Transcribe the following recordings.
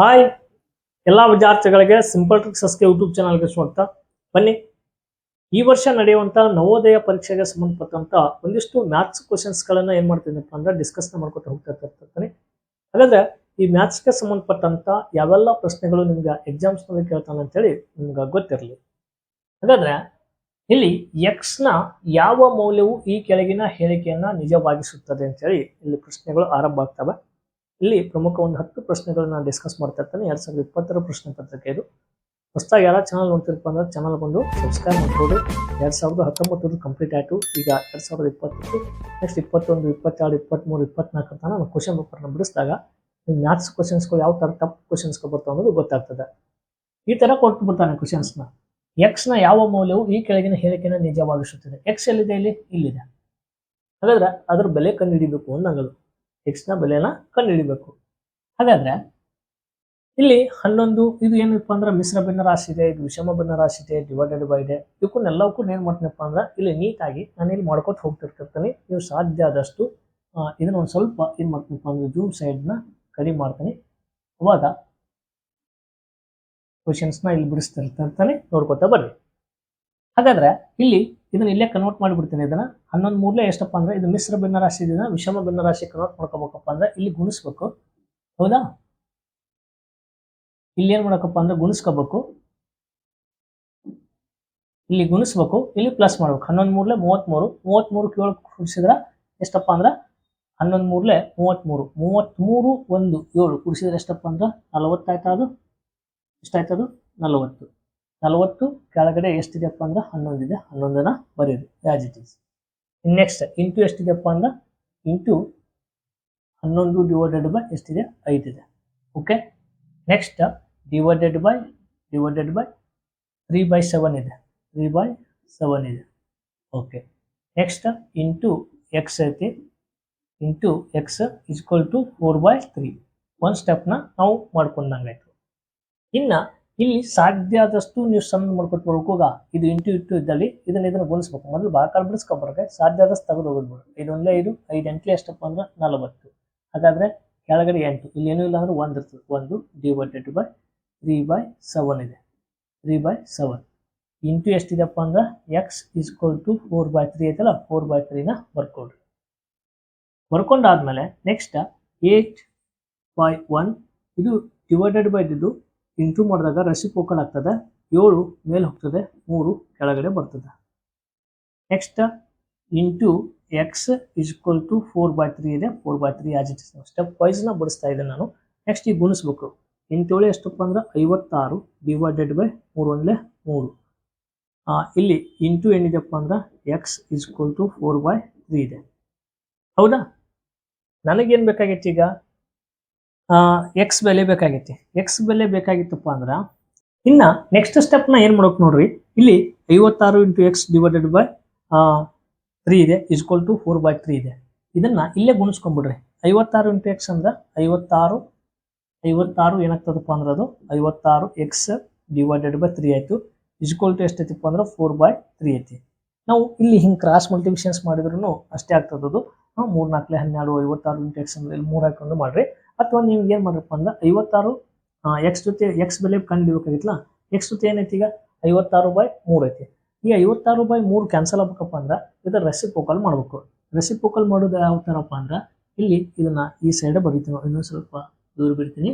Hi ಎಲ್ಲ ವಿದ್ಯಾರ್ಥಿಗಳಿಗೆ simple ಟ್ರಿಕ್ಸಸ್ಗೆ YouTube ಚಾನಲ್ಗೆ ಸ್ವಾಗತ. ಬನ್ನಿ. ಈ ವರ್ಷ ನಡೆಯುವಂಥ ನವೋದಯ ಪರೀಕ್ಷೆಗೆ ಸಂಬಂಧಪಟ್ಟಂತ ಒಂದಿಷ್ಟು ಮ್ಯಾಥ್ಸ್ ಕ್ವಶನ್ಸ್ಗಳನ್ನು ಏನು ಮಾಡ್ತೀನಪ್ಪ ಅಂದ್ರೆ ಡಿಸ್ಕಸ್ ಮಾಡ್ಕೊತಾ ಹೋಗ್ತಾ ಇರ್ತೀನಿ. ಹಾಗಾದರೆ ಈ ಮ್ಯಾಥ್ಸ್ಗೆ ಸಂಬಂಧಪಟ್ಟಂತ ಯಾವೆಲ್ಲ ಪ್ರಶ್ನೆಗಳು ನಿಮ್ಗೆ ಎಕ್ಸಾಮ್ಸ್ನಲ್ಲಿ ಕೇಳ್ತಾನೆ ಅಂತೇಳಿ ನಿಮ್ಗೆ ಗೊತ್ತಿರಲಿ. ಹಾಗಾದರೆ ಇಲ್ಲಿ ಎಕ್ಸ್ನ ಯಾವ ಮೌಲ್ಯವು ಈ ಕೆಳಗಿನ ಹೇಳಿಕೆಯನ್ನ ನಿಜವಾಗಿಸುತ್ತದೆ ಅಂತೇಳಿ ಇಲ್ಲಿ ಪ್ರಶ್ನೆಗಳು ಆರಂಭ ಆಗ್ತವೆ. ಇಲ್ಲಿ ಪ್ರಮುಖ ಒಂದು ಹತ್ತು ಪ್ರಶ್ನೆಗಳನ್ನ ಡಿಸ್ಕಸ್ ಮಾಡ್ತಾ ಇರ್ತಾನೆ. ಎರಡು ಸಾವಿರದ ಇಪ್ಪತ್ತರ ಪ್ರಶ್ನೆ ಪತ್ರಿಕೆ ಇದು. ಹೊಸದಾಗಿ ಯಾರ ಚಾನಲ್ ನೋಡ್ತಿರಪ್ಪ ಅಂದ್ರೆ ಚಾನಲ್ ಬಂದು ಸಬ್ಸ್ಕ್ರೈಬ್ ಮಾಡ್ಕೊಳ್ಳಿ ಎರಡ್ ಸಾವಿರದ ಹತ್ತೊಂಬತ್ತು ಕಂಪ್ಲೀಟ್ ಆಯಿತು. ಈಗ ಎರಡು ಸಾವಿರದ ಇಪ್ಪತ್ತು ನೆಕ್ಸ್ಟ್ ಇಪ್ಪತ್ತೊಂದು, ಇಪ್ಪತ್ತೆರಡು ಇಪ್ಪತ್ತ್ಮೂರು ಇಪ್ಪತ್ನಾಲ್ಕು ತನಕ ನಾನು ಕ್ವಶನ್ ಪೇಪರ್ನ ಬಿಡಿಸಿದಾಗ ನಿಮ್ಮ ಮ್ಯಾಥ್ಸ್ ಕ್ವಶನ್ಸ್ಗಳು ಯಾವ ಥರ ತಪ್ಪು ಕ್ವಶನ್ಸ್ಗಳು ಬರ್ತಾವೆ ಅನ್ನೋದು ಗೊತ್ತಾಗ್ತದೆ. ಈ ಥರ ಕೊಟ್ಟು ಬಿಡ್ತಾನೆ ಕ್ವಶನ್ಸ್ನ ಎಕ್ಸ್ನ ಯಾವ ಮೌಲ್ಯವು ಈ ಕೆಳಗಿನ ಹೇಳಿಕೆನ ನಿಜವಾಗಿಸುತ್ತದೆ. ಎಕ್ಸ್ ಎಲ್ಲಿದೆ ಇಲ್ಲಿ? ಇಲ್ಲಿದೆ. ಹಾಗಾದ್ರೆ ಅದ್ರ ಬೆಲೆ ಕಂಡುಹಿಡಿಬೇಕು ಅನ್ನಂಗದು ಎಕ್ಸ್ನ ಬೆಲೆನ ಕಂಡುಹಿಡಿಬೇಕು. ಹಾಗಾದ್ರೆ ಇಲ್ಲಿ ಹನ್ನೊಂದು, ಇದು ಏನಪ್ಪ ಅಂದ್ರೆ ಮಿಶ್ರ ಭಿನ್ನ ರಾಶಿ ಇದೆ, ಇದು ವಿಷಮ ಭಿನ್ನ ರಾಶಿ ಇದೆ ಡಿವೈಡೆಡ್ ಬೈ ಇದೆ. ಇವಕ್ಕನ್ನೆಲ್ಲವಕ್ಕೂ ಏನ್ ಮಾಡ್ತೀನಪ್ಪ ಅಂದ್ರೆ ಇಲ್ಲಿ ನೀಟಾಗಿ ನಾನು ಇಲ್ಲಿ ಮಾಡ್ಕೊತ ಹೋಗ್ತಿರ್ತಿರ್ತೀನಿ ನೀವು ಸಾಧ್ಯ ಆದಷ್ಟು ಇದನ್ನ ಒಂದು ಸ್ವಲ್ಪ ಏನು ಮಾಡ್ತೀನಪ್ಪ ಅಂದ್ರೆ ಜೂಮ್ ಸೈಡ್ನ ಕಡಿಮೆ ಮಾಡ್ತೀನಿ. ಅವಾಗ ಕ್ವಶನ್ಸ್ನ ಇಲ್ಲಿ ಬಿಡಿಸ್ತಿರ್ತಿರ್ತಾನೆ ನೋಡ್ಕೊತಾ ಬರ್ರಿ. ಹಾಗಾದ್ರೆ ಇಲ್ಲಿ ಇದನ್ನ ಇಲ್ಲೇ ಕನ್ವರ್ಟ್ ಮಾಡಿಬಿಡ್ತೀನಿ. ಇದನ್ನ ಹನ್ನೊಂದು ಮೂರಲೇ ಎಷ್ಟಪ್ಪ ಅಂದ್ರೆ ಇದು ಮಿಶ್ರ ಭಿನ್ನ ಇದನ್ನು ವಿಷಮ ಭಿನ್ನ ರಾಶಿ ಕನ್ವರ್ಟ್ ಮಾಡ್ಕೋಬೇಕಪ್ಪ ಅಂದ್ರೆ ಇಲ್ಲಿ ಗುಣಿಸ್ಬೇಕು. ಹೌದಾ? ಇಲ್ಲಿ ಏನು ಮಾಡಬೇಕಪ್ಪ ಅಂದ್ರೆ ಗುಣಿಸ್ಕೋಬೇಕು. ಇಲ್ಲಿ ಗುಣಿಸ್ಬೇಕು, ಇಲ್ಲಿ ಪ್ಲಸ್ ಮಾಡ್ಬೇಕು. ಹನ್ನೊಂದು ಮೂರ್ಲೆ ಮೂವತ್ಮೂರು. ಮೂವತ್ಮೂರು ಕೇಳು ಕೂಡಿಸಿದ್ರೆ ಎಷ್ಟಪ್ಪ ಅಂದ್ರೆ ಹನ್ನೊಂದು ಮೂರ್ಲೆ ಮೂವತ್ಮೂರು. ಮೂವತ್ತ್ಮೂರು ಒಂದು ಏಳು ಕೂಡಿಸಿದ್ರೆ ಎಷ್ಟಪ್ಪ ಅಂದ್ರೆ ನಲವತ್ತಾಯ್ತಾ ಅದು? ಎಷ್ಟಾಯ್ತದು ನಲವತ್ತು. ನಲವತ್ತು, ಕೆಳಗಡೆ ಎಷ್ಟಿದೆಯಪ್ಪ ಅಂದ್ರೆ ಹನ್ನೊಂದಿದೆ ಹನ್ನೊಂದನ್ನ ಬರೀರಿ as it is next into ಎಷ್ಟಿದೆಯಪ್ಪ ಅಂದ್ರೆ ಇಂಟು ಹನ್ನೊಂದು ಡಿವೈಡೆಡ್ ಬೈ ಎಷ್ಟಿದೆ? ಐದಿದೆ okay next divided by divided by three by seven ಇದೆ. ತ್ರೀ ಬೈ ಸೆವೆನ್ ಇದೆ. ಓಕೆ ನೆಕ್ಸ್ಟ್ ಇಂಟು ಎಕ್ಸ್ ಐತಿ. Into X is equal to four by three ಒಂದು ಸ್ಟೆಪ್ನ ನಾವು ಮಾಡ್ಕೊಂಡಂಗಾಯ್ತು. ಇನ್ನ ಇಲ್ಲಿ ಸಾಧ್ಯ ಆದಷ್ಟು ನೀವು ಸಣ್ಣ ಮಾಡ್ಕೊಟ್ಟು ಈಗ ಇದು ಇಂಟು ಇಟ್ಟು ಇದ್ದಲ್ಲಿ ಇದನ್ನ ಇದನ್ನ ಗುಣಿಸ್ಬೇಕು. ಮೊದಲು ಬಾಕಾಲ್ ಬಿಡಿಸ್ಕೊಬರ್ಗೆ ಸಾಧ್ಯ ಆದಷ್ಟು ತೆಗೆದು ಹೋಗ್ಬಿಡು ಇದೊಂದೇ ಒಂದೇ ಐದು ಎಂಟ್ಲಿ ಎಷ್ಟಪ್ಪ ಅಂದ್ರೆ ನಲವತ್ತು. ಹಾಗಾದ್ರೆ ಕೆಳಗಡೆ ಎಂಟು. ಇಲ್ಲಿ ಏನೂ ಇಲ್ಲ ಅಂದ್ರೆ ಒಂದು ಇರ್ತದೆ. ಒಂದು divided by three by seven ಇದೆ. ತ್ರೀ ಬೈ ಸೆವೆನ್ ಇಂಟು ಎಷ್ಟಿದೆಪ್ಪ ಅಂದ್ರೆ x equal to four by three ಐತಲ್ಲ ಫೋರ್ ಬೈ ತ್ರೀನ ಬರ್ಕೊಡ್ರಿ ಬರ್ಕೊಂಡಾದ್ಮೇಲೆ ನೆಕ್ಸ್ಟ್ ಏಟ್ ಬೈ ಒನ್ ಇದು ಡಿವೈಡೆಡ್ ಬೈ ಇದ್ದು ಇಂಟು ಮಾಡಿದಾಗ ರೆಸಿಪೋಕಲ್ ಆಗ್ತದೆ. ಏಳು ಮೇಲೆ ಹೋಗ್ತದೆ, ಮೂರು ಕೆಳಗಡೆ ಬರ್ತದೆ. Next into x equal to four by three ಇದೆ. Four by three as it step ವೈಸ್ನ ಬಡಿಸ್ತಾ ಇದ್ದೆ ನಾನು. ನೆಕ್ಸ್ಟ್ ಈಗ ಗುಣಿಸ್ಬೇಕು. ಎಂಟೇಳು ಎಷ್ಟಪ್ಪ ಅಂದ್ರೆ ಐವತ್ತಾರು ಡಿವೈಡೆಡ್ ಬೈ ಮೂರು ಒಂದಲೇ ಮೂರು. ಇಲ್ಲಿ ಇಂಟು ಏನಿದೆಪ್ಪ ಅಂದ್ರೆ x equal to four by three ಇದೆ. ಹೌದಾ? ನನಗೇನು ಬೇಕಾಗಿತ್ತು ಈಗ? ಎಕ್ಸ್ ಬೆಲೆ ಬೇಕಾಗೈತಿ ಎಕ್ಸ್ ಬೆಲೆ ಬೇಕಾಗಿತ್ತಪ್ಪ ಅಂದ್ರೆ, ಇನ್ನ ನೆಕ್ಸ್ಟ್ ಸ್ಟೆಪ್ನ ಏನು ಮಾಡೋಕೆ ನೋಡ್ರಿ, ಇಲ್ಲಿ ಐವತ್ತಾರು into x divided by three ಇದೆ equal to four by three ಇದೆ. ಇದನ್ನ ಇಲ್ಲೇ ಗುಣಿಸ್ಕೊಂಬಿಡ್ರಿ ಐವತ್ತಾರು ಇಂಟು ಎಕ್ಸ್ ಅಂದ್ರೆ ಐವತ್ತಾರು ಐವತ್ತಾರು ಏನಾಗ್ತದಪ್ಪ ಅಂದ್ರೆ ಅದು ಐವತ್ತಾರು ಎಕ್ಸ್ ಡಿವೈಡೆಡ್ ಬೈ ತ್ರೀ ಆಯ್ತು. ಇಸ್ಕ್ವಲ್ ಟು ಎಷ್ಟೈತಿಪ್ಪ ಅಂದ್ರೆ ಫೋರ್ ಬೈ ತ್ರೀ ಐತಿ. ನಾವು ಇಲ್ಲಿ ಹಿಂಗೆ ಕ್ರಾಸ್ ಮಲ್ಟಿಪ್ಲಿಕೇಶನ್ಸ್ ಮಾಡಿದ್ರು ಅಷ್ಟೇ ಆಗ್ತದದು. ಮೂರ್ ನಾಲ್ಕಲೆ ಹನ್ನೆರಡು, ಐವತ್ತಾರು ಇಂಟು ಎಕ್ಸ್ ಅಂದ್ರೆ ಇಲ್ಲಿ ಮೂರು ಹಾಕೊಂಡು ಮಾಡ್ರಿ. ಅಥವಾ ನೀವು ಏನು ಮಾಡ್ರಪ್ಪ ಅಂದ್ರೆ ಐವತ್ತಾರು ಎಕ್ಸ್ ಜೊತೆ ಎಕ್ಸ್ ಬೆಲೆ ಕಂಡುಹಿಡಿಬೇಕಾಗಿತ್ತಲ್ಲ ಎಕ್ಸ್ ಜೊತೆ ಏನೈತಿ ಈಗ? ಐವತ್ತಾರು ಬೈ ಮೂರು ಐತಿ. ಈ ಐವತ್ತಾರು ಬೈ ಮೂರು ಕ್ಯಾನ್ಸಲ್ ಆಗ್ಬೇಕಪ್ಪ ಅಂದ್ರೆ ಇದರ ರೆಸಿಪೋಕಲ್ ಮಾಡಬೇಕು. ರೆಸಿಪೋಕಲ್ ಮಾಡೋದು ಯಾವ ಥರಪ್ಪ ಅಂದ್ರೆ ಇಲ್ಲಿ ಇದನ್ನ ಈ ಸೈಡ್ ಬರೀತೀನಿ ಇನ್ನೊಂದು ಸ್ವಲ್ಪ ದೂರ ಬಿಡ್ತೀನಿ.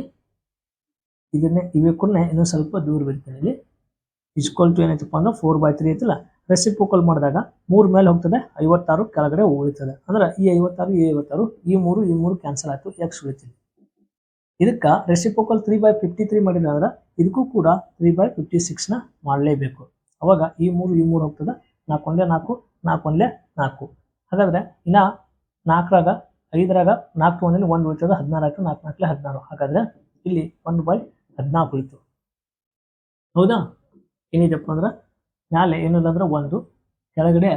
ಇದನ್ನೇ ಇವಕ್ಕನ್ನೇ ಇನ್ನೊಂದು ಸ್ವಲ್ಪ ದೂರ ಬಿಡ್ತೀನಿ ಇಲ್ಲಿ. ಇಸ್ಕೊಲ್ ಟು ಏನೈತಪ್ಪ ಅಂದ್ರೆ ಫೋರ್ ಬೈ ತ್ರೀ ಐತಲ್ಲ ರೆಸಿಪೋಕಲ್ ಮಾಡಿದಾಗ ಮೂರು ಮೇಲೆ ಹೋಗ್ತದೆ, ಐವತ್ತಾರು ಕೆಳಗಡೆ ಉಳಿತದೆ. ಅಂದ್ರೆ ಈ ಐವತ್ತಾರು ಈ ಐವತ್ತಾರು, ಈ ಮೂರು ಈ ಮೂರು ಕ್ಯಾನ್ಸಲ್ ಆಯ್ತು ಎಕ್ಸ್ ಉಳಿತೀನಿ ಇದಕ್ಕೆ reciprocal three by fifty three ಮಾಡಿಲ್ಲ ಅಂದ್ರೆ ಇದಕ್ಕೂ ಕೂಡ ತ್ರೀ ಬೈ ಫಿಫ್ಟಿ ಸಿಕ್ಸ್ನ ಮಾಡಲೇಬೇಕು. ಅವಾಗ ಈ ಮೂರು ಈ ಮೂರು ಹೋಗ್ತದೆ. ನಾಲ್ಕು ಒಂದೇ ನಾಲ್ಕು ನಾಲ್ಕು ಒಂದೇ ನಾಲ್ಕು. ಹಾಗಾದ್ರೆ ಇನ್ನು ನಾಲ್ಕರಾಗ ಐದರಾಗ ನಾಲ್ಕು ಒಂದಲ್ಲಿ ಒಂದು ಉಳಿತದ ಹದಿನಾರು ನಾಲ್ಕು ನಾಲ್ಕಲೆ ಹದಿನಾರು. ಹಾಗಾದ್ರೆ ಇಲ್ಲಿ ಒಂದು ಬೈ ಹದಿನಾಲ್ಕು ಉಳಿತು. ಹೌದಾ? ಏನಿದೆಪ್ಪ ಅಂದ್ರೆ ಮ್ಯಾಲೆ ಏನಿಲ್ಲ ಅಂದ್ರೆ ಒಂದು, ಕೆಳಗಡೆ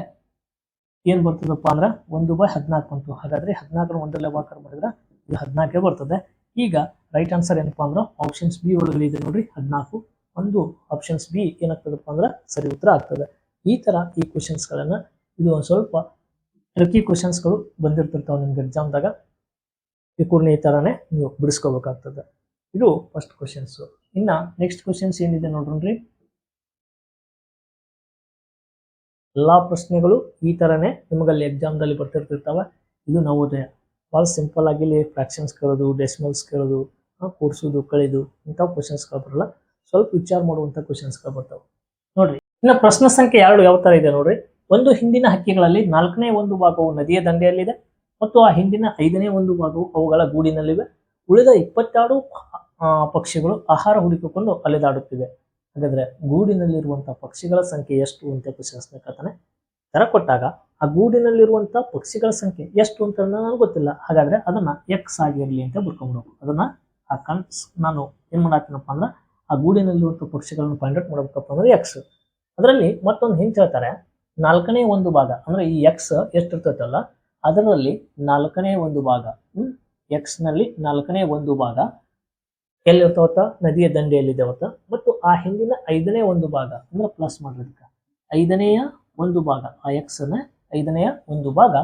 ಏನು ಬರ್ತದಪ್ಪ ಅಂದ್ರೆ ಒಂದು ಬೈ ಹದಿನಾಲ್ಕು ಬಂತು ಹಾಗಾದ್ರೆ ಹದಿನಾಲ್ಕರ ಒಂದರಲ್ಲೇ ವಾಕರ್ ಮಾಡಿದ್ರೆ ಇದು ಹದಿನಾಲ್ಕೇ ಬರ್ತದೆ. ಈಗ ರೈಟ್ ಆನ್ಸರ್ ಏನಪ್ಪ ಅಂದ್ರೆ ಆಪ್ಷನ್ಸ್ ಬಿ ಒಳಗಡೆ ಇದೆ ನೋಡ್ರಿ, ಹದಿನಾಲ್ಕು. ಒಂದು ಆಪ್ಷನ್ಸ್ ಬಿ ಏನಾಗ್ತದಪ್ಪ ಅಂದ್ರೆ ಸರಿ ಉತ್ತರ ಆಗ್ತದೆ. ಈ ತರ ಈ ಕ್ವಶನ್ಸ್ಗಳನ್ನ ಇದು ಒಂದು ಸ್ವಲ್ಪ ಟ್ರಿಕಿ ಕ್ವಶನ್ಸ್ಗಳು ಬಂದಿರ್ತಿರ್ತಾವೆ ನಿಮ್ಗೆ ಎಕ್ಸಾಮ್ದಾಗ ಈ ಕೂರ್ನ ಈ ಥರನೇ ನೀವು ಬಿಡಿಸ್ಕೋಬೇಕಾಗ್ತದೆ. ಇದು ಫಸ್ಟ್ ಕ್ವಶನ್ಸ್ ಇನ್ನ ನೆಕ್ಸ್ಟ್ ಕ್ವಶನ್ಸ್ ಏನಿದೆ ನೋಡ್ರಿ? ಎಲ್ಲ ಪ್ರಶ್ನೆಗಳು ಈ ತರನೇ ನಿಮಗಲ್ಲಿ ಎಕ್ಸಾಮ್ದಲ್ಲಿ ಬರ್ತಿರ್ತಿರ್ತಾವೆ ಇದು ನವೋದಯ. ಭಾಳ ಸಿಂಪಲ್ ಆಗಿ ಇಲ್ಲಿ ಫ್ರಾಕ್ಷನ್ಸ್ ಕೇಳೋದು ಡೆಸಿಮಲ್ಸ್ ಕೇಳೋದು ಕೂಡಿಸೋದು ಕಳೆದು ಇಂಥ ಕ್ವಶನ್ಸ್ಗಳು ಬರಲ್ಲ. ಸ್ವಲ್ಪ ವಿಚಾರ ಮಾಡುವಂಥ ಕ್ವಶನ್ಸ್ಗಳು ಬರ್ತಾವೆ. ನೋಡ್ರಿ, ಇನ್ನು ಪ್ರಶ್ನೆ ಸಂಖ್ಯೆ ಎರಡು ಯಾವ ತರ ಇದೆ ನೋಡ್ರಿ? ಒಂದು ಹಿಂದಿನ ಹಕ್ಕಿಗಳಲ್ಲಿ ನಾಲ್ಕನೇ ಒಂದು ಭಾಗವು ನದಿಯ ದಂಡೆಯಲ್ಲಿದೆ ಮತ್ತು ಆ ಹಿಂದಿನ ಐದನೇ ಒಂದು ಭಾಗವು ಅವುಗಳ ಗೂಡಿನಲ್ಲಿವೆ. ಉಳಿದ ಇಪ್ಪತ್ತೆರಡು ಪಕ್ಷಿಗಳು ಆಹಾರ ಹುಡುಕಿಕೊಂಡು ಅಲೆದಾಡುತ್ತಿವೆ. ಹಾಗಾದ್ರೆ ಗೂಡಿನಲ್ಲಿರುವಂತಹ ಪಕ್ಷಿಗಳ ಸಂಖ್ಯೆ ಎಷ್ಟು ಅಂತ ಕ್ವಶನ್ಸ್ ಕೇಳ್ತಾನೆ. ತರ ಕೊಟ್ಟಾಗ ಆ ಗೂಡಿನಲ್ಲಿರುವಂಥ ಪಕ್ಷಿಗಳ ಸಂಖ್ಯೆ ಎಷ್ಟು ಅಂತ ನನಗೆ ಗೊತ್ತಿಲ್ಲ. ಹಾಗಾದ್ರೆ ಅದನ್ನ ಎಕ್ಸ್ ಆಗಿರಲಿ ಅಂತ ಬರ್ಕೊಂಡ್ಬಿಡ್ಬೇಕು ಅದನ್ನ ಆ ಕನ್ಸ್ ನಾನು ಏನು ಮಾಡಾಕ್ತೀನಪ್ಪ ಅಂದ್ರೆ ಆ ಗೂಡಿನಲ್ಲಿರುವಂಥ ಪಕ್ಷಿಗಳನ್ನು ಫೈಂಡ್ ಔಟ್ ಮಾಡ್ಬೇಕಪ್ಪ ಅಂದ್ರೆ ಎಕ್ಸ್ ಅದರಲ್ಲಿ ಮತ್ತೊಂದು ಹೆಂಗೆ ಹೇಳ್ತಾರೆ. ನಾಲ್ಕನೇ ಒಂದು ಭಾಗ. ಅಂದ್ರೆ ಈ ಎಕ್ಸ್ ಎಷ್ಟಿರ್ತೈತಲ್ಲ, ಅದರಲ್ಲಿ ನಾಲ್ಕನೇ ಒಂದು ಭಾಗ. ಹ್ಮ್? ಎಕ್ಸ್ನಲ್ಲಿ ನಾಲ್ಕನೇ ಒಂದು ಭಾಗ. ಎಲ್ಲಿರ್ತಾವತ್ತ? ನದಿಯ ದಂಡೆಯಲ್ಲಿದ್ದಾವತ್ತ ಮತ್ತು ಆ ಹಿಂದಿನ ಐದನೇ ಒಂದು ಭಾಗ. ಅಂದ್ರೆ ಪ್ಲಸ್ ಮಾಡಿರೋದಕ್ಕೆ. ಐದನೆಯ ಒಂದು ಭಾಗ, ಆ ಎಕ್ಸ್ನ ಐದನೆಯ ಒಂದು ಭಾಗ